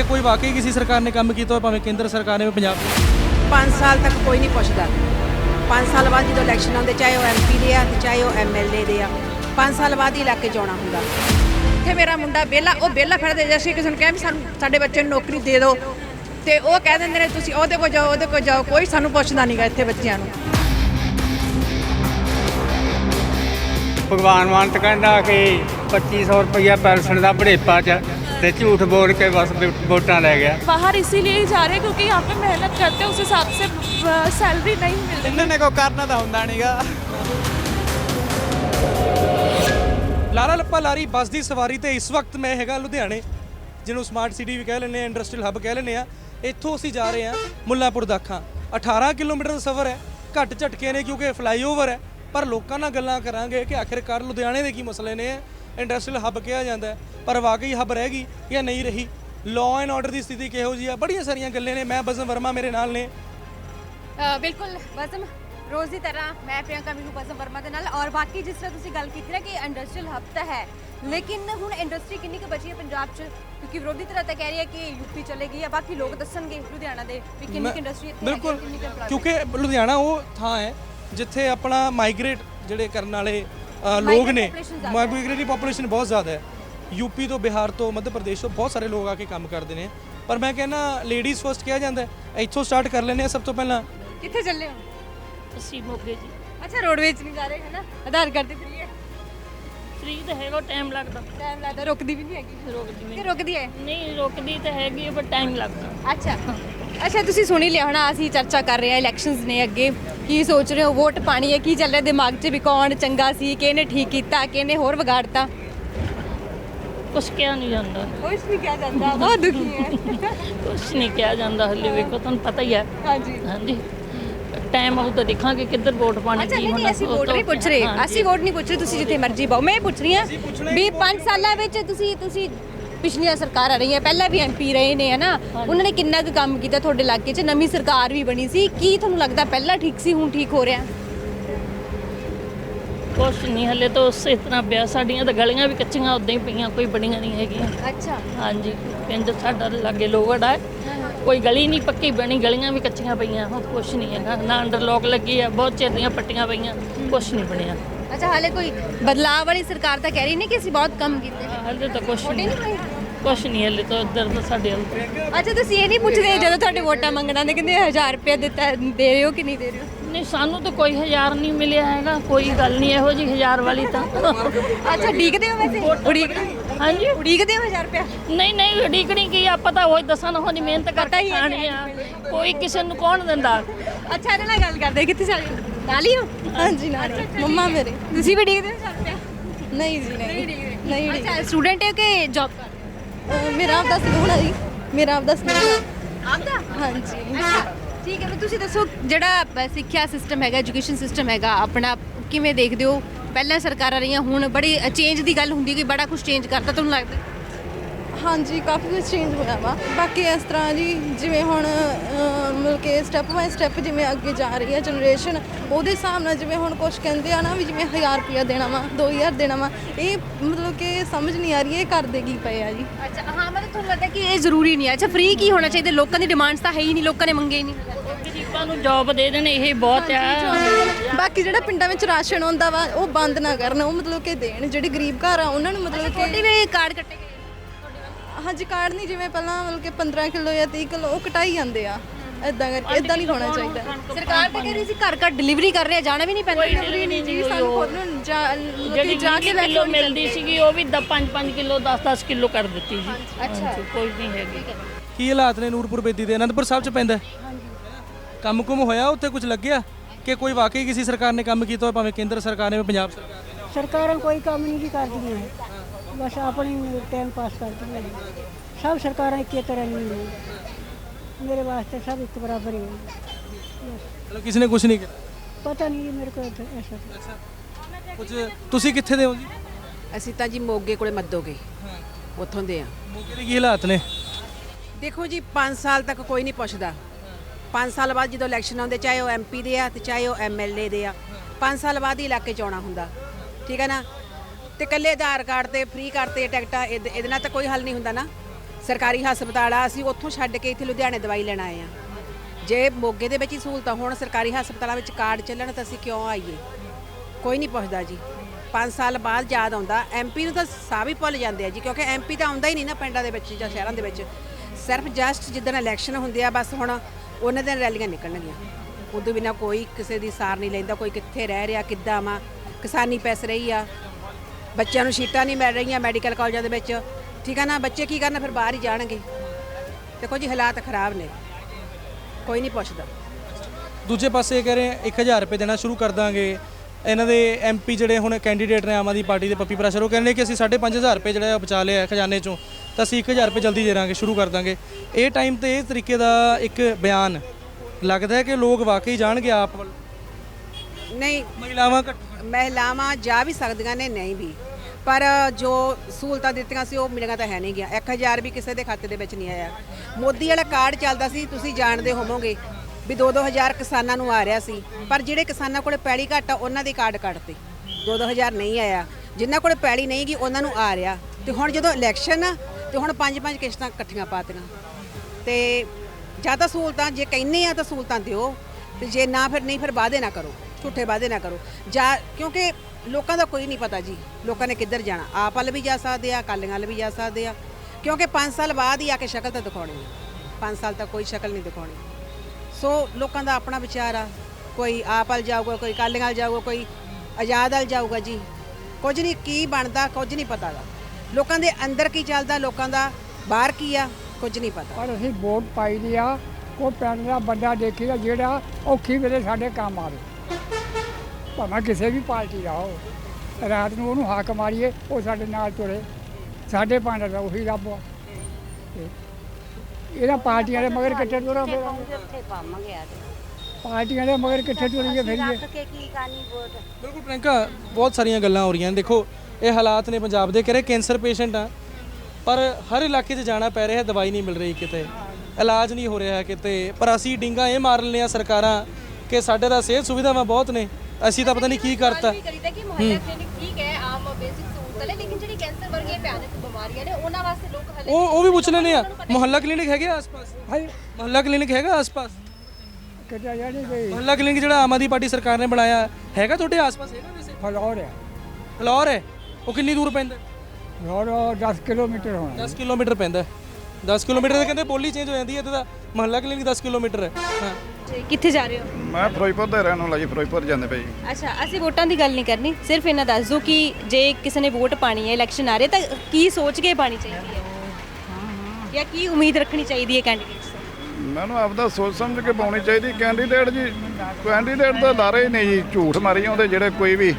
ਕਿ ਕੋਈ ਵਾਕਈ ਕਿਸੇ ਸਰਕਾਰ ਨੇ ਕੰਮ ਕੀਤਾ ਹੋਵੇ ਭਾਵੇਂ ਕੇਂਦਰ ਸਰਕਾਰ ਨੇ ਭਾਵੇਂ ਪੰਜਾਬ ਦੀ? 5 ਸਾਲ ਤੱਕ ਕੋਈ ਨਹੀਂ ਪੁੱਛਦਾ। 5 ਸਾਲ ਬਾਅਦ ਜਦੋਂ ਇਲੈਕਸ਼ਨ ਆਉਂਦੇ ਚਾਹੇ ਉਹ ਐਮਪੀ ਦੇ ਆ ਤੇ ਚਾਹੇ ਉਹ ਐਮਐਲਏ ਦੇ ਆ 5 ਸਾਲ ਬਾਅਦ ਹੀ ਇਲਾਕੇ 'ਚ ਆਉਣਾ ਹੁੰਦਾ। ਇੱਥੇ ਮੇਰਾ ਮੁੰਡਾ ਬੇਲਾ ਉਹ ਬੇਲਾ ਫਿਰਦੇ ਜੇ ਅਸੀਂ ਕਿਸੇ ਨੂੰ ਕਹਿੰਦੇ ਸਾਨੂੰ ਸਾਡੇ ਬੱਚੇ ਨੂੰ ਨੌਕਰੀ ਦੇ ਦਿਓ। ਤੇ ਉਹ ਕਹਿ ਦਿੰਦੇ ਨੇ ਤੁਸੀਂ ਉਹਦੇ ਕੋਲ ਜਾਓ ਉਹਦੇ ਕੋਲ ਜਾਓ ਕੋਈ ਸਾਨੂੰ ਪੁੱਛਦਾ ਨਹੀਂਗਾ ਇੱਥੇ ਬੱਚਿਆਂ ਨੂੰ। ਭਗਵਾਨ ਮਾਨਤ ਕਹਿੰਦਾ ਕਿ 2500 ਰੁਪਇਆ ਪੈਨਸ਼ਨ ਦਾ ਬੜੇਪਾ ਚ ਤੇ ਝੂਠ ਬੋਲ ਕੇ ਬਸ ਵੋ- ਵੋਟਾਂ ਲੈ ਗਿਆ बाहर इसीलिए ही जा रहे हैं क्योंकि यहाँ पे मेहनत करते हैं उस हिसाब से सैलरी नहीं मिल रही ਇਹਨਾਂ ਨੇ ਕੋ ਕਰਨਾ ਤਾਂ ਹੁੰਦਾ ਨਹੀਂਗਾ ਲਾਰਾ ਲੱਪਾ ਲਾਰੀ ਬੱਸ ਦੀ ਸਵਾਰੀ ਤੇ ਇਸ ਵਕਤ ਮੈਂ ਹੈਗਾ ਲੁਧਿਆਣੇ ਜਿਹਨੂੰ ਸਮਾਰਟ ਸਿਟੀ ਵੀ ਕਹਿ ਲੈਂਦੇ ਆ ਇੰਡਸਟਰੀਅਲ ਹੱਬ ਕਹਿ ਲੈਂਦੇ ਆ ਇੱਥੋਂ ਅਸੀਂ ਜਾ ਰਹੇ ਹਾਂ ਮੁੱਲਾਪੁਰ ਦਾਖਾਂ 18 ਕਿਲੋਮੀਟਰ ਦਾ ਸਫ਼ਰ ਹੈ ਘੱਟ ਝਟਕੇ ਨੇ ਕਿਉਂਕਿ ਫਲਾਈਓਵਰ ਹੈ ਪਰ ਲੋਕਾਂ ਨਾਲ ਗੱਲਾਂ ਕਰਾਂਗੇ ਕਿ ਆਖਿਰਕਾਰ ਲੁਧਿਆਣੇ ਦੇ ਕੀ ਮਸਲੇ ਨੇ ਇੰਡਸਟਰੀਅਲ ਹੱਬ ਕਿਹਾ ਜਾਂਦਾ ਪਰ ਵਾਕਈ ਹੱਬ ਰਹਿ ਗਈ ਜਾਂ ਨਹੀਂ ਰਹੀ? ਲਾਅ ਐਂਡ ਆਰਡਰ ਦੀ ਸਥਿਤੀ ਕਿਹੋ ਜੀ ਆ? ਬੜੀਆਂ ਸਾਰੀਆਂ ਗੱਲਾਂ ਨੇ ਮੈਂ ਬਜ਼ਮ ਵਰਮਾ ਮੇਰੇ ਨਾਲ ਨੇ। ਬਿਲਕੁਲ ਬਸਮ ਰੋਜ਼ ਦੀ ਤਰ੍ਹਾਂ ਮੈਂ ਪ੍ਰਿਯੰਕਾ ਮੀਨੂ ਬਸਮ ਵਰਮਾ ਦੇ ਨਾਲ ਔਰ ਬਾਕੀ ਜਿਸ ਤਰ੍ਹਾਂ ਤੁਸੀਂ ਗੱਲ ਕੀਤੀ ਨਾ ਕਿ ਇੰਡਸਟਰੀਅਲ ਹੱਬ ਤਾਂ ਹੈ ਲੇਕਿਨ ਹੁਣ ਇੰਡਸਟਰੀ ਕਿੰਨੀ ਕੁ ਬਚੀ ਹੈ ਪੰਜਾਬ 'ਚ? ਕਿਉਂਕਿ ਵਿਰੋਧੀ ਧਿਰ ਤਾਂ ਕਹਿ ਰਹੀ ਹੈ ਕਿ ਯੂਪੀ ਚਲੇਗੀ ਜਾਂ ਬਾਕੀ ਲੋਕ ਦੱਸਣਗੇ ਲੁਧਿਆਣਾ ਦੇ ਵੀ ਕਿੰਨੀ ਕੁ ਇੰਡਸਟਰੀ ਇੱਥੇ ਬਿਲਕੁਲ ਕਿੰਨੀ ਕੁ employment ਕਿਉਂਕਿ ਲੁਧਿਆਣਾ ਉਹ ਥਾਂ ਹੈ ਜਿੱਥੇ ਆਪਣਾ ਮਾਈਗ੍ਰੇਟ ਜਿਹੜੇ ਕਰਨ ਵਾਲੇ ਲੋਕ ਨੇ। ਮਾਈਗ੍ਰੇਟਰੀ ਪੋਪੂਲੇਸ਼ਨ ਬਹੁਤ ਜ਼ਿਆਦਾ ਹੈ। ਯੂਪੀ ਤੋਂ ਬਿਹਾਰ ਤੋਂ ਮੱਧ ਪ੍ਰਦੇਸ਼ ਤੋਂ ਬਹੁਤ ਸਾਰੇ ਲੋਕ ਆ ਕੇ ਕੰਮ ਕਰਦੇ ਨੇ। ਪਰ ਮੈਂ ਕਹਿੰਦਾ ਲੇਡੀਜ਼ ਫਰਸਟ ਕਿਹਾ ਜਾਂਦਾ ਹੈ। ਇੱਥੋਂ ਸਟਾਰਟ ਕਰ ਲੈਂਦੇ ਆ ਸਭ ਤੋਂ ਪਹਿਲਾਂ। ਕਿੱਥੇ ਚੱਲੇ ਹੋ? ਅਸੀਂ ਮੋਗੇ ਜੀ। ਅੱਛਾ ਰੋਡਵੇਜ ਨਹੀਂ ਜਾ ਰਹੇ ਹੈ ਨਾ? ਆਧਾਰ ਕਾਰਡ ਤੇ ਫ੍ਰੀ ਹੈ। ਫ੍ਰੀ ਤਾਂ ਹੈਗਾ ਟਾਈਮ ਲੱਗਦਾ। ਟਾਈਮ ਲੱਗਦਾ ਰੁਕਦੀ ਵੀ ਨਹੀਂ ਹੈਗੀ। ਰੋਕਦੀ ਕਿ ਰੁਕਦੀ ਹੈ? ਨਹੀਂ ਰੋਕਦੀ ਤਾਂ ਹੈਗੀ ਪਰ ਟਾਈਮ ਲੱਗਦਾ। ਅੱਛਾ। ਅੱਛਾ ਤੁਸੀਂ ਸੁਣੀ ਲਿਆ ਹੋਣਾ ਅਸੀਂ ਚਰਚਾ ਕਰ ਰਹੇ ਹਾਂ ਇਲੈਕਸ਼ਨਸ ਨੇ ਅੱਗੇ। ਕੀ ਸੋਚ ਰਹੇ ਹੋ? ਵੋਟ ਪਾਣੀ ਹੈ ਕੀ ਚੱਲ ਰਿਹਾ ਦਿਮਾਗ 'ਚ ਵੀ? ਕੌਣ ਚੰਗਾ ਸੀ ਕਿਹਨੇ ਠੀਕ ਕੀਤਾ ਕਿਹਨੇ ਹੋਰ ਵਿਗਾੜਤਾ? ਕੁਛ ਕਿਹਾ ਨਹੀਂ ਜਾਂਦਾ। ਕੁਝ ਨਹੀਂ ਕਿਹਾ ਜਾਂਦਾ ਬਹੁਤ ਦੁਖੀ ਹੈ। ਕੁਛ ਨਹੀਂ ਕਿਹਾ ਜਾਂਦਾ ਹਲੇ ਵੇਖੋ ਤੁਹਾਨੂੰ ਪਤਾ ਹੀ ਹੈ। ਹਾਂਜੀ। ਹਾਂਜੀ। ਟਾਈਮ ਆਉ ਤਾਂ ਦੇਖਾਂਗੇ ਕਿੱਧਰ ਵੋਟ ਪਾਣੀ ਅੱਛਾ ਕੀ ਨਹੀਂ ਨਹੀਂ ਹੋਣਾ। ਅਸੀਂ ਵੋਟ ਨਹੀਂ ਪੁੱਛ ਰਹੇ। ਅਸੀਂ ਵੋਟ ਨਹੀਂ ਪੁੱਛ ਰਹੇ ਤੁਸੀਂ ਜਿੱਥੇ ਮਰਜ਼ੀ ਪਾਓ ਮੈਂ ਇਹ ਪੁੱਛ ਰਹੀ ਹਾਂ ਵੀ 5 ਸਾਲਾਂ ਵਿੱਚ ਤੁਸੀਂ ਤੁਸੀਂ ਪਿਛਲੀਆਂ ਸਰਕਾਰਾਂ ਰਹੀਆਂ ਪਹਿਲਾਂ ਵੀ ਐਮਪੀ ਰਹੇ ਨੇ ਹਨਾ? ਉਹਨਾਂ ਨੇ ਕਿੰਨਾ ਕੁ ਕੰਮ ਕੀਤਾ ਤੁਹਾਡੇ ਇਲਾਕੇ 'ਚ? ਨਵੀਂ ਸਰਕਾਰ ਵੀ ਬਣੀ ਸੀ। ਕੀ ਤੁਹਾਨੂੰ ਲੱਗਦਾ ਪਹਿਲਾਂ ਠੀਕ ਸੀ ਹੁਣ ਠੀਕ ਹੋ ਰਿਹਾ? ਕੁਛ ਨਹੀਂ ਹਲੇ ਤਾਂ ਉਸੇ ਤਰ੍ਹਾਂ ਪਿਆ। ਸਾਡੀਆਂ ਤਾਂ ਗਲੀਆਂ ਵੀ ਕੱਚੀਆਂ ਉਦਾਂ ਹੀ ਪਈਆਂ ਕੋਈ ਬੜੀਆਂ ਨਹੀਂ ਹੈਗੀਆਂ। ਅੱਛਾ। ਹਾਂਜੀ ਪਿੰਡ ਸਾਡਾ ਲਾਗੇ ਲੋਗੜ ਹੈ। ਕੋਈ ਗਲੀ ਨਹੀਂ ਪੱਕੀ ਬਣੀ ਗਲੀਆਂ ਵੀ ਕੱਚੀਆਂ ਪਈਆਂ। ਹੁਣ ਕੁਛ ਨਹੀਂ ਹੈਗਾ। ਨਾ ਅੰਡਰ ਲੋਕ ਲੱਗੀ ਆ ਬਹੁਤ ਚਿਰ ਦੀਆਂ ਪੱਟੀਆਂ ਪਈਆਂ। ਕੁਛ ਨਹੀਂ ਬਣਿਆ। ਅੱਛਾ ਹਾਲੇ ਕੋਈ ਬਦਲਾਅ ਵਾਲੀ ਸਰਕਾਰ ਤਾਂ ਕਹਿ ਰਹੀ ਨਹੀਂ ਕਿ ਅਸੀਂ ਬਹੁਤ ਕੰਮ ਕੀਤੇ ਹਲੇ ਤਾਂ ਕੁਛ ਵੋਟੇ ਨਹੀਂ। ਕੁਛ ਨਹੀਂ ਹਲੇ ਤਾਂ ਇੱਧਰ ਤਾਂ ਸਾਡੇ ਵੱਲ ਅੱਛਾ ਤੁਸੀਂ ਇਹ ਨਹੀਂ ਪੁੱਛਦੇ ਜਦੋਂ ਤੁਹਾਡੇ ਵੋਟਾਂ ਮੰਗਣਾ ਨੇ ਕਹਿੰਦੇ 1000 ਰੁਪਏ ਦਿੱਤਾ ਦੇ ਰਹੇ ਹੋ ਕਿ ਨਹੀਂ ਦੇ ਰਹੇ ਹੋ? ਨਹੀਂ ਸਾਨੂੰ ਤਾਂ ਕੋਈ ਹਜ਼ਾਰ ਨਹੀਂ ਮਿਲਿਆ ਹੈਗਾ ਕੋਈ ਗੱਲ ਨਹੀਂ ਇਹੋ ਜੀ ਹਜ਼ਾਰ ਵਾਲੀ ਤਾਂ। ਅੱਛਾ ਉਡੀਕਦੇ ਹੋ ਵੈਸੇ? ਉਡੀਕ ਹਾਂਜੀ? ਉਡੀਕਦੇ ਹੋ 1000 ਰੁਪਏ ਨਹੀਂ ਨਹੀਂ ਢੀਕਣੀ ਕੀ ਆਪਾਂ ਤਾਂ ਉਹ ਦੱਸਾਂ ਨਾ ਹੋਣੀ ਮਿਹਨਤ ਪਤਾ ਕਰਕੇ ਹੀ ਹੈ ਖਾਣੀ ਆ। ਕੋਈ ਕਿਸੇ ਨੂੰ ਕੌਣ ਦਿੰਦਾ? ਅੱਛਾ ਇਹਦੇ ਨਾਲ ਗੱਲ ਕਰਦੇ ਕਿੱਥੇ ਹੋ ਨਾਲ ਹੀ ਹੋ? ਹਾਂਜੀ ਨਾਲ ਮੰਮਾ ਮੇਰੇ। ਤੁਸੀਂ ਵੀ ਉਡੀਕਦੇ ਹੋ 1000 ਰੁਪਏ ਨਹੀਂ ਜੀ ਨਹੀਂ। ਨਹੀਂ ਅੱਛਾ ਸਟੂਡੈਂਟ ਹੋ ਕਿ ਜੌਬ ਕਰ ਅਹ ਮੇਰਾ ਆਪਦਾ ਸਕੂਲ ਹੈ ਜੀ। ਮੇਰਾ ਆਪਦਾ ਸਕੂਲ ਹੈ ਆਪਦਾ? ਹਾਂਜੀ। ਅੱਛਾ ਠੀਕ ਹੈ। ਤਾਂ ਤੁਸੀਂ ਦੱਸੋ ਜਿਹੜਾ ਅ, ਸਿੱਖਿਆ ਸਿਸਟਮ ਹੈਗਾ ਐਜੂਕੇਸ਼ਨ ਸਿਸਟਮ ਹੈਗਾ ਆਪਣਾ ਕਿਵੇਂ ਦੇਖਦੇ ਹੋ? ਪਹਿਲਾਂ ਸਰਕਾਰਾਂ ਰਹੀਆਂ ਹੁਣ ਬੜੀ ਚੇਂਜ ਦੀ ਗੱਲ ਹੁੰਦੀ ਕਿ ਬੜਾ ਕੁਝ ਚੇਂਜ ਕਰਤਾ ਤੁਹਾਨੂੰ ਲੱਗਦਾ? ਹਾਂਜੀ ਕਾਫੀ ਕੁਝ ਚੇਂਜ ਹੋਇਆ ਵਾ। ਬਾਕੀ ਇਸ ਤਰ੍ਹਾਂ ਜੀ ਜਿਵੇਂ ਹੁਣ ਮਤਲਬ ਕਿ ਸਟੈਪ ਬਾਈ ਸਟੈਪ ਜਿਵੇਂ ਅੱਗੇ ਜਾ ਰਹੀ ਹੈ ਜਨਰੇਸ਼ਨ ਉਹਦੇ ਹਿਸਾਬ ਨਾਲ ਜਿਵੇਂ ਹੁਣ ਕੁਝ ਕਹਿੰਦੇ ਆ ਨਾ ਵੀ ਜਿਵੇਂ 1000 ਰੁਪਇਆ ਦੇਣਾ ਵਾ 2000 ਦੇਣਾ ਵਾ ਇਹ ਮਤਲਬ ਕਿ ਸਮਝ ਨਹੀਂ ਆ ਰਹੀ ਇਹ ਕਰਦੇ ਕੀ ਪਏ ਆ ਜੀ। ਅੱਛਾ ਹਾਂ ਮਤਲਬ ਤੁਹਾਨੂੰ ਲੱਗਦਾ ਕਿ ਇਹ ਜ਼ਰੂਰੀ ਨਹੀਂ ਹੈ? ਅੱਛਾ ਫ੍ਰੀ ਕੀ ਹੋਣਾ ਚਾਹੀਦਾ? ਲੋਕਾਂ ਦੀ ਡਿਮਾਂਡਸ ਤਾਂ ਹੈ ਹੀ ਨਹੀਂ ਲੋਕਾਂ ਨੇ ਮੰਗੇ ਹੀ ਨਹੀਂ। ਗਰੀਬਾਂ ਨੂੰ ਜੌਬ ਦੇ ਦੇਣ ਇਹ ਬਹੁਤ ਆ ਬਾਕੀ ਜਿਹੜਾ ਪਿੰਡਾਂ ਵਿੱਚ ਰਾਸ਼ਨ ਆਉਂਦਾ ਵਾ ਉਹ ਬੰਦ ਨਾ ਕਰਨ ਉਹ ਮਤਲਬ ਕਿ ਦੇਣ ਜਿਹੜੇ ਗਰੀਬ ਘਰ ਆ ਉਹਨਾਂ ਨੂੰ ਮਤਲਬ ਕਿ ਵੀ ਕਾਰਡ ਕੱਟੇ ਹਾਂਜੀ ਕਾਰਡ ਨਹੀਂ ਜਿਵੇਂ ਪਹਿਲਾਂ ਮਤਲਬ ਕਿ 15 ਕਿਲੋ ਜਾਂ 30 ਕਿਲੋ ਉਹ ਕਟਾਈ ਜਾਂਦੇ ਆ। ਇਦਾਂ ਕਰਕੇ ਇਦਾਂ ਨਹੀਂ ਹੋਣਾ ਚਾਹੀਦਾ। ਸਰਕਾਰ ਤਾਂ ਕਹਿ ਰਹੀ ਸੀ ਘਰ ਘਰ ਡਿਲੀਵਰੀ ਕਰ ਰਿਹਾ ਜਾਣਾ ਵੀ ਨਹੀਂ ਪੈਂਦਾ ਡਿਲੀਵਰੀ ਨਹੀਂ ਜੀ ਸਾਨੂੰ ਖੁਦ ਨੂੰ ਜਾ ਜਿਹੜੀ ਜਾ ਕੇ ਲੈ ਕੇ ਮਿਲਦੀ ਸੀਗੀ ਉਹ ਵੀ 5-5 ਕਿਲੋ 10-10 ਕਿਲੋ ਕਰ ਦਿੱਤੀ ਜੀ। ਅੱਛਾ। ਕੋਈ ਨਹੀਂ ਹੈਗੀ। ਕੀ ਹਾਲਾਤ ਨੇ ਨੂਰਪੁਰ ਬੇਦੀ ਦੇ? ਅਨੰਦਪੁਰ ਸਾਹਿਬ ਚ ਪੈਂਦਾ ਕੰਮ ਕੁਮ ਹੋਇਆ ਉੱਥੇ ਕੁਝ ਲੱਗਿਆ? ਕਿ ਕੋਈ ਵਾਕਈ ਕਿਸੇ ਸਰਕਾਰ ਨੇ ਕੰਮ ਕੀਤਾ ਹੋਵੇ ਭਾਵੇਂ ਕੇਂਦਰ ਸਰਕਾਰ ਨੇ ਭਾਵੇਂ ਪੰਜਾਬ ਸਰਕਾਰ ਨੇ? ਸਰਕਾਰਾਂ ਕੋਈ ਕੰਮ ਨਹੀਂ ਜੀ ਕਰਦੀਆਂ। ਬਸ ਆਪਣੀ ਟਾਈਮ ਪਾਸ ਕਰਦੀਆਂ ਨੇ ਸਭ ਸਰਕਾਰਾਂ ਇੱਕੇ ਤਰ੍ਹਾਂ ਨਹੀਂ ਨੇ। ਮੇਰੇ ਵਾਸਤੇ ਸਭ ਇੱਕ ਬਰਾਬਰ ਹੀ ਹੈ ਮਤਲਬ ਕਿਸੇ ਨੇ ਕੁਝ ਨਹੀਂ ਕੀਤਾ ਪਤਾ ਨਹੀਂ ਜੀ ਮੇਰੇ ਕੋਲ ਤਾਂ ਐਸਾ ਕੁਝ ਤੁਸੀਂ ਕਿੱਥੇ ਦੇ ਹੋ ਜੀ? ਅਸੀਂ ਤਾਂ ਜੀ ਮੋਗੇ ਕੋਲੇ ਮੱਦੋਗੇ। ਉੱਥੋਂ ਦੇ ਆ ਮੋਗੇ ਦੇ ਕੀ ਹਾਲਾਤ ਨੇ? ਦੇਖੋ ਜੀ 5 ਸਾਲ ਤੱਕ ਕੋਈ ਨਹੀਂ ਪੁੱਛਦਾ। 5 ਸਾਲ ਬਾਅਦ ਜਦੋਂ ਇਲੈਕਸ਼ਨ ਆਉਂਦੇ ਚਾਹੇ ਉਹ ਐਮਪੀ ਦੇ ਆ ਤੇ ਚਾਹੇ ਉਹ ਐਮਐਲਏ ਦੇ ਆ 5 ਸਾਲ ਬਾਅਦ ਹੀ ਇਲਾਕੇ 'ਚ ਆਉਣਾ ਹੁੰਦਾ। ਠੀਕ ਹੈ ਨਾ? ਤੇ ਇਕੱਲੇ ਆਧਾਰ ਕਾਰਡ ਤੇ ਫ੍ਰੀ ਕਰਤੇ ਟਿਕਟਾਂ, ਇਹਦੇ ਇਹਦੇ ਨਾਲ ਤਾਂ ਕੋਈ ਹੱਲ ਨਹੀਂ ਹੁੰਦਾ ਨਾ। ਸਰਕਾਰੀ ਹਸਪਤਾਲ ਆ, ਅਸੀਂ ਉੱਥੋਂ ਛੱਡ ਕੇ ਇੱਥੇ ਲੁਧਿਆਣੇ ਦਵਾਈ ਲੈਣ ਆਏ ਆ। ਜੇ ਮੋਗੇ ਦੇ ਵਿੱਚ ਹੀ ਸਹੂਲਤਾਂ ਹੋਣ ਸਰਕਾਰੀ ਹਸਪਤਾਲਾਂ ਵਿੱਚ ਕਾਰਡ ਚੱਲਣ ਤਾਂ ਅਸੀਂ ਕਿਉਂ ਆਈਏ? ਕੋਈ ਨਹੀਂ ਪੁੱਛਦਾ ਜੀ। 5 ਸਾਲ ਬਾਅਦ ਯਾਦ ਆਉਂਦਾ। ਐਮਪੀ ਨੂੰ ਤਾਂ ਸਾਹ ਵੀ ਭੁੱਲ ਜਾਂਦੇ ਆ ਜੀ, ਕਿਉਂਕਿ ਐਮਪੀ ਤਾਂ ਆਉਂਦਾ ਹੀ ਨਹੀਂ ਨਾ ਪਿੰਡਾਂ ਦੇ ਵਿੱਚ ਜਾਂ ਸ਼ਹਿਰਾਂ ਦੇ ਵਿੱਚ। ਸਿਰਫ ਜਸਟ ਜਿੱਦਣ ਇਲੈਕਸ਼ਨ ਹੁੰਦੇ ਆ, ਬਸ ਹੁਣ ਉਹਨਾਂ ਦਿਨ ਰੈਲੀਆਂ ਨਿਕਲਣਗੀਆਂ। ਉਦੋਂ ਬਿਨਾ ਕੋਈ ਕਿਸੇ ਦੀ ਸਾਰ ਨਹੀਂ ਲੈਂਦਾ, ਕੋਈ ਕਿੱਥੇ ਰਹਿ ਰਿਹਾ, ਕਿੱਦਾਂ ਵਾ, ਕਿਸਾਨੀ ਪੈਸ ਰਹੀ ਆ। ਬੱਚਿਆਂ ਨੂੰ ਸੀਟਾਂ ਨਹੀਂ ਮਿਲ ਰਹੀਆਂ ਮੈਡੀਕਲ ਕਾਲਜਾਂ ਦੇ ਵਿੱਚ। ਠੀਕ ਆ ਨਾ? ਬੱਚੇ ਕੀ ਕਰਨ? ਫਿਰ ਬਾਹਰ ਹੀ ਜਾਣਗੇ। ਦੇਖੋ ਜੀ, ਹਾਲਾਤ ਖਰਾਬ ਨੇ। ਕੋਈ ਨਹੀਂ ਪੁੱਛਦਾ। ਦੂਜੇ ਪਾਸੇ ਇਹ ਕਹਿ ਰਹੇ ਆ 1000 ਰੁਪਏ ਦੇਣਾ ਸ਼ੁਰੂ ਕਰ ਦਾਂਗੇ। ਇਹਨਾਂ ਦੇ ਐਮਪੀ ਜਿਹੜੇ ਹੁਣ ਕੈਂਡੀਡੇਟ ਨੇ ਆਮ ਆਦਮੀ ਪਾਰਟੀ ਦੇ ਪੱਪੀ ਪ੍ਰੈਸ਼ਰ ਉਹ ਕਹਿੰਦੇ ਕਿ ਅਸੀਂ 5500 ਰੁਪਏ ਜਿਹੜਾ ਆ ਬਚਾ ਲਿਆ ਖਜ਼ਾਨੇ ਚੋਂ, ਤਾਂ ਅਸੀਂ 1000 ਰੁਪਏ ਜਲਦੀ ਦੇ ਦਾਂਗੇ, ਸ਼ੁਰੂ ਕਰ ਦਾਂਗੇ। ਇਹ ਟਾਈਮ ਤੇ ਇਸ ਤਰੀਕੇ ਦਾ ਇੱਕ ਬਿਆਨ ਲੱਗਦਾ ਹੈ ਕਿ ਲੋਕ ਵਾਕਈ ਜਾਣਗੇ ਆਪ ਵੱਲ। ਨਹੀਂ। ਮਹਿਲਾਵਾਂ ਘੱਟ ਮਹਿਲਾਵਾਂ ਜਾ ਵੀ ਸਕਦੀਆਂ ਨੇ ਨਹੀਂ ਵੀ। ਪਰ ਜੋ ਸਹੂਲਤਾਂ ਦਿੱਤੀਆਂ ਸੀ ਉਹ ਮਿਲੀਆਂ ਤਾਂ ਹੈ ਨਹੀਂ ਗਿਆ। 1000 ਵੀ ਕਿਸੇ ਦੇ ਖਾਤੇ ਦੇ ਵਿੱਚ ਨਹੀਂ ਆਇਆ। ਮੋਦੀ ਵਾਲਾ ਕਾਰਡ ਚੱਲਦਾ ਸੀ ਤੁਸੀਂ ਜਾਣਦੇ ਹੋਵੋਗੇ ਵੀ 2-2000 ਕਿਸਾਨਾਂ ਨੂੰ ਆ ਰਿਹਾ ਸੀ। ਪਰ ਜਿਹੜੇ ਕਿਸਾਨਾਂ ਕੋਲੇ ਪੈਲੀ ਘੱਟ ਆ ਉਹਨਾਂ ਦੇ ਕਾਰਡ ਕੱਟਤੇ। 2-2000 ਨਹੀਂ ਆਇਆ। ਜਿਨ੍ਹਾਂ ਕੋਲੇ ਪੈਲੀ ਨਹੀਂ ਗਈ ਉਹਨਾਂ ਨੂੰ ਆ ਰਿਹਾ। ਤੇ ਹੁਣ ਜਦੋਂ ਇਲੈਕਸ਼ਨ ਆ ਤੇ ਹੁਣ ਪੰਜ ਪੰਜ ਕਿਸ਼ਤਾਂ ਇਕੱਠੀਆਂ ਪਾਤੀਆਂ। ਤੇ ਜਾਂ ਤਾਂ ਸਹੂਲਤਾਂ ਜੇ ਕਹਿੰਨੇ ਆ ਤਾਂ ਸਹੂਲਤਾਂ ਦਿਓ। ਤੇ ਜੇ ਨਾ ਫਿਰ ਨਹੀਂ ਫਿਰ ਵਾਅਦੇ ਨਾ ਕਰੋ। ਝੂਠੇ ਵਾਅਦੇ ਨਾ ਕਰੋ। ਜਾਂ ਕਿਉਂਕਿ ਲੋਕਾਂ ਦਾ ਕੋਈ ਨਹੀਂ ਪਤਾ ਜੀ, ਲੋਕਾਂ ਨੇ ਕਿੱਧਰ ਜਾਣਾ। ਆਪ ਵੱਲ ਵੀ ਜਾ ਸਕਦੇ ਆ ਕਾਲੀਆਂ ਵੱਲ ਵੀ ਜਾ ਸਕਦੇ ਆ। ਕਿਉਂਕਿ 5 ਸਾਲ ਬਾਅਦ ਹੀ ਆ ਕੇ ਸ਼ਕਲ ਤਾਂ ਦਿਖਾਉਣੀ ਹੈ 5 ਸਾਲ ਤੱਕ ਕੋਈ ਸ਼ਕਲ ਨਹੀਂ ਦਿਖਾਉਣੀ। ਸੋ ਲੋਕਾਂ ਦਾ ਆਪਣਾ ਵਿਚਾਰ ਆ। ਕੋਈ ਆਪ ਵੱਲ ਜਾਊਗਾ, ਕੋਈ ਕਾਲੀਆਂ ਵੱਲ ਜਾਊਗਾ, ਕੋਈ ਆਜ਼ਾਦ ਵੱਲ ਜਾਊਗਾ ਜੀ। ਕੁਝ ਨਹੀਂ ਕੀ ਬਣਦਾ, ਕੁਝ ਨਹੀਂ ਪਤਾ ਲੋਕਾਂ ਦੇ ਅੰਦਰ ਕੀ ਚੱਲਦਾ, ਲੋਕਾਂ ਦਾ ਬਾਹਰ ਕੀ ਆ, ਕੁਝ ਨਹੀਂ ਪਤਾ। ਪਰ ਅਸੀਂ ਵੋਟ ਪਾਈ ਦੀ ਆ। ਉਹ ਪਿੰਡ ਦਾ ਬੰਦਾ ਦੇਖੀਦਾ ਜਿਹੜਾ ਔਖੀ ਵੇਲੇ ਸਾਡੇ ਕੰਮ ਆਵੇ। ਭਾਵੇਂ ਕਿਸੇ ਵੀ ਪਾਰਟੀ ਦਾ ਹੋ ਰਾਤ ਨੂੰ ਉਹਨੂੰ ਹੱਕ ਮਾਰੀਏ ਉਹ ਸਾਡੇ ਨਾਲ ਤੁਰੇ। ਸਾਡੇ ਪਿੰਡ ਦਾ ਉਹੀ ਰੱਬ ਆ। ਤੇ ਇਹਦਾ ਪਾਰਟੀਆਂ ਦੇ ਮਗਰ ਕਿੱਥੇ ਤੁਰਾਂ ਫਿਰਾਂਗੇ ਪਾਰਟੀਆਂ ਦੇ ਮਗਰ ਕਿੱਥੇ ਤੁਰੀਏ ਫਿਰੀਏ ਬਿਲਕੁਲ ਪ੍ਰਿੰਕਾ ਬਹੁਤ ਸਾਰੀਆਂ ਗੱਲਾਂ ਹੋ ਰਹੀਆਂ ਨੇ। ਦੇਖੋ ਇਹ ਹਾਲਾਤ ਨੇ ਪੰਜਾਬ ਦੇ ਕਰੇ ਕੈਂਸਰ ਪੇਸ਼ੈਂਟ ਆ। ਪਰ ਹਰ ਇਲਾਕੇ 'ਚ ਜਾਣਾ ਪੈ ਰਿਹਾ ਦਵਾਈ ਨਹੀਂ ਮਿਲ ਰਹੀ ਕਿਤੇ। ਇਲਾਜ ਨਹੀਂ ਹੋ ਰਿਹਾ ਕਿਤੇ। ਪਰ ਅਸੀਂ ਡਿੰਗਾ ਇਹ ਮਾਰ ਲੈਂਦੇ ਆ ਸਰਕਾਰਾਂ। ਕਿ ਸਾਡੇ ਦਾ ਸਿਹਤ ਸੁਵਿਧਾਵਾਂ ਬਹੁਤ ਨੇ। ਅਸੀਂ ਤਾਂ ਪਤਾ ਨਹੀਂ ਕੀ ਕਰਤਾ। ਵੀ ਕਰੀਦਾ ਕਿ ਮੁਹੱਲਾ ਕਲੀਨਿਕ ਠੀਕ ਹੈ ਆਮ ਬੇਸਿਕ ਸਹੂਲਤ ਹੈ ਲੇਕਿਨ ਜਿਹੜੀ ਕੈਂਸਰ ਵਰਗੀਆਂ ਭਿਆਨਕ ਬਿਮਾਰੀਆਂ ਨੇ ਉਹਨਾਂ ਵਾਸਤੇ ਲੋਕ ਹਲੇ ਉਹ ਉਹ ਵੀ ਪੁੱਛ ਲੈਂਦੇ ਆ। ਮੁਹੱਲਾ ਕਲੀਨਿਕ ਹੈਗੇ ਆਸ-ਪਾਸ? ਹਾਏ। ਮੁਹੱਲਾ ਕਲੀਨਿਕ ਹੈਗਾ ਆਸ-ਪਾਸ? ਕਿੱਥੇ ਜਾਣੀ ਗਈ ਮੁਹੱਲਾ ਕਲੀਨਿਕ ਜਿਹੜਾ ਆਮ ਆਦਮੀ ਪਾਰਟੀ ਸਰਕਾਰ ਨੇ ਬਣਾਇਆ ਹੈਗਾ ਤੁਹਾਡੇ ਆਸ-ਪਾਸ ਹੈਗਾ ਵੈਸੇ? ਫਲੌਰ ਆ। ਫਲੋਰ ਹੈ। ਉਹ ਕਿੰਨੀ ਦੂਰ ਪੈਂਦਾ? ਫਲੌਰ 10 ਕਿਲੋਮੀਟਰ ਹੋਣਾ। 10 ਕਿਲੋਮੀਟਰ ਪੈਂਦਾ। 10 ਕਿਲੋਮੀਟਰ ਤੇ ਕਹਿੰਦੇ ਬੋਲੀ ਚੇਂਜ ਹੋ ਜਾਂਦੀ ਹੈ ਦਾ ਮੁਹੱਲਾ ਕਲੀਨਿਕ 10 ਕਿਲੋਮੀਟਰ ਹੈ। ਹਾਂ। ਜੀ, ਕਿੱਥੇ ਜਾ ਰਹੇ ਹੋ? ਮੈਂ ਫਿਰੋਜ਼ਪੁਰ ਦਾ ਰਹਿਣ ਵਾਲਾ ਜੀ ਫਿਰੋਜ਼ਪੁਰ ਜਾਂਦੇ ਪਏ ਜੀ। ਅੱਛਾ ਅਸੀਂ ਵੋਟਾਂ ਦੀ ਗੱਲ ਨਹੀਂ ਕਰਨੀ ਸਿਰਫ ਇਹਨਾਂ ਦੱਸ ਦਿਓ ਕਿ ਜੇ ਕਿਸੇ ਨੇ ਵੋਟ ਪਾਣੀ ਹੈ ਇਲੈਕਸ਼ਨ ਆ ਰਹੇ ਤਾਂ ਕੀ ਸੋਚ ਕੇ ਪਾਣੀ ਚਾਹੀਦੀ ਹੈ? ਜਾਂ ਕੀ ਉਮੀਦ ਰੱਖਣੀ ਚਾਹੀਦੀ ਹੈ ਕੈਂਡੀਡੇਟਸ ਤੋਂ? ਮੈਨੂੰ ਆਪਦਾ ਸੋਚ ਸਮਝ ਕੇ ਪਾਉਣੀ ਚਾਹੀਦੀ ਕੈਂਡੀਡੇਟ ਜੀ ਕੈਂਡੀਡੇਟ ਦਾ ਲਾਰੇ ਹੀ ਨਹੀਂ ਜੀ ਝੂਠ ਮਾਰੀ ਆਉਂਦੇ ਜਿਹੜੇ ਕੋਈ ਵੀ।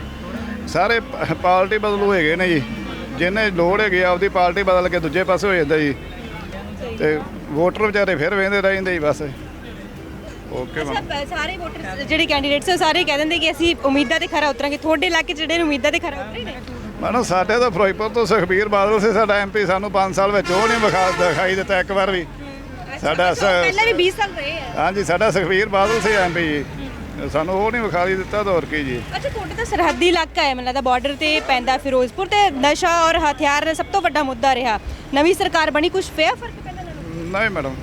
ਸਾਰੇ ਪ- ਪਾਰਟੀ ਬਦਲੂ ਹੈਗੇ ਨੇ ਜੀ। ਜਿਹਨੇ ਲੋੜ ਹੈਗੀ ਆ, ਆਪਦੀ ਪਾਰਟੀ ਬਦਲ ਕੇ ਦੂਜੇ ਪਾਸੇ ਹੋ ਜਾਂਦਾ ਜੀ। ਤੇ ਵੋਟਰ ਵਿਚਾਰੇ ਫਿਰ ਵੇਂਦੇ ਰਹਿੰਦੇ ਜੀ ਬਸ। ਓਕੇ ਮੈਮ ਅੱਛਾ ਸਾਰੇ ਵੋਟਰ ਜਿਹੜੇ ਕੈਂਡੀਡੇਟਸ ਉਹ ਸਾਰੇ ਕਹਿ ਦਿੰਦੇ ਕਿ ਅਸੀਂ ਉਮੀਦਾਂ ਤੇ ਖਰਾ ਉਤਰਾਂਗੇ। ਤੁਹਾਡੇ ਇਲਾਕੇ 'ਚ ਜਿਹੜੇ ਨੇ ਉਮੀਦਾਂ ਤੇ ਖਰਾ ਉਤਰੇ ਨੇ? ਮੈਨੂੰ ਸਾਡੇ ਤਾਂ ਫਿਰੋਜ਼ਪੁਰ ਤੋਂ ਸੁਖਬੀਰ ਬਾਦਲ ਸੀ ਸਾਡਾ ਐਮਪੀ ਸਾਨੂੰ 5 ਸਾਲ ਵਿੱਚ ਉਹ ਨਹੀਂ ਵਿਖਾ ਦਿਖਾਈ ਦਿੱਤਾ ਇੱਕ ਵਾਰ ਵੀ। ਸਾਡਾ ਪਹਿਲਾਂ ਵੀ 20 ਸਾਲ ਰਹੇ ਆ। ਹਾਂਜੀ ਸਾਡਾ ਸੁਖਬੀਰ ਬਾਦਲ ਸੀ ਐਮਪੀ ਜੀ ਸਾਨੂੰ ਉਹ ਨਹੀਂ ਵਿਖਾਈ ਦਿੱਤਾ ਤਾਂ ਹੋਰ ਕੀ ਜੀ। ਅੱਛਾ ਤੁਹਾਡੇ ਤਾਂ ਸਰਹੱਦੀ ਇਲਾਕਾ ਹੈ ਮੈਨੂੰ ਲੱਗਦਾ ਬਾਰਡਰ ਤੇ ਪੈਂਦਾ ਫਿਰੋਜ਼ਪੁਰ ਤੇ ਨਸ਼ਾ ਔਰ ਹਥਿਆਰ ਸਭ ਤੋਂ ਵੱਡਾ ਮੁੱਦਾ ਰਿਹਾ। ਨਵੀਂ ਸਰਕਾਰ ਬਣੀ ਕੁਝ ਪਿਆ ਫ਼ਰਕ ਨਹੀਂ ਮੈਡਮ।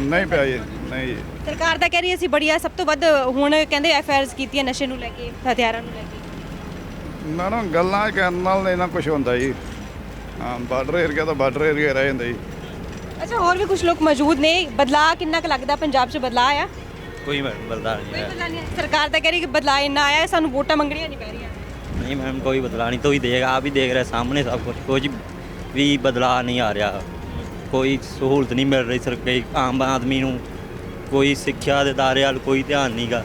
ਨਹੀਂ ਪਿਆ ਜੀ ਨਹੀਂ ਜੀ। ਸਰਕਾਰ ਤਾਂ ਕਹਿ ਰਹੀ ਹੈ ਅਸੀਂ ਬੜੀਆ ਸਭ ਤੋਂ ਵੱਧ ਹੁਣ ਕਹਿੰਦੇ ਐਫ ਕੀਤੀਆਂ ਨਸ਼ੇ ਨੂੰ ਲੈ ਕੇ ਹਥਿਆਰਾਂ ਨੂੰ ਲੈ ਕੇ। ਮੈਡਮ ਗੱਲਾਂ ਕਰਨ ਨਾਲ ਨਹੀਂ ਨਾ ਕੁਝ ਹੁੰਦਾ ਜੀ। ਹਾਂ ਬਾਰਡਰ ਏਰੀਆ ਤਾਂ ਬਾਰਡਰ ਏਰੀਆ ਰਹਿ ਜਾਂਦਾ ਜੀ। ਅੱਛਾ ਹੋਰ ਵੀ ਕੁਝ ਲੋਕ ਮੌਜੂਦ ਨੇ? ਬਦਲਾਅ ਕਿੰਨਾ ਕੁ ਲੱਗਦਾ ਪੰਜਾਬ 'ਚ ਬਦਲਾਅ ਆਇਆ ਕੋਈ ਮੈਡਮ ਬਦਲਾਅ ਨਹੀਂ ਕੋਈ ਹੈ ਬਦਲਾਅ ਨਹੀਂ ਆਇਆ। ਸਰਕਾਰ ਤਾਂ ਕਹਿ ਰਹੀ ਕਿ ਬਦਲਾਅ ਇੰਨਾ ਆਇਆ ਹੈ, ਸਾਨੂੰ ਵੋਟਾਂ ਮੰਗਣੀਆਂ ਨਹੀਂ ਪੈ ਰਹੀਆਂ। ਨਹੀਂ ਮੈਮ ਕੋਈ ਬਦਲਾਅ ਨਹੀਂ ਤੁਸੀਂ ਦੇਖ ਆਪ ਹੀ ਦੇਖ ਰਹੇ ਸਾਹਮਣੇ ਸਭ ਕੁਝ ਕੁਝ ਵੀ ਬਦਲਾਅ ਨਹੀਂ ਆ ਰਿਹਾ। ਕੋਈ ਸਹੂਲਤ ਨਹੀਂ ਮਿਲ ਰਹੀ ਸਰਕਾਰੀ ਆਮ ਆਦਮੀ ਨੂੰ ਕੋਈ ਸਿੱਖਿਆ ਦੇ ਦਾਇਰੇ ਵੱਲ ਕੋਈ ਧਿਆਨ ਨਹੀਂਗਾ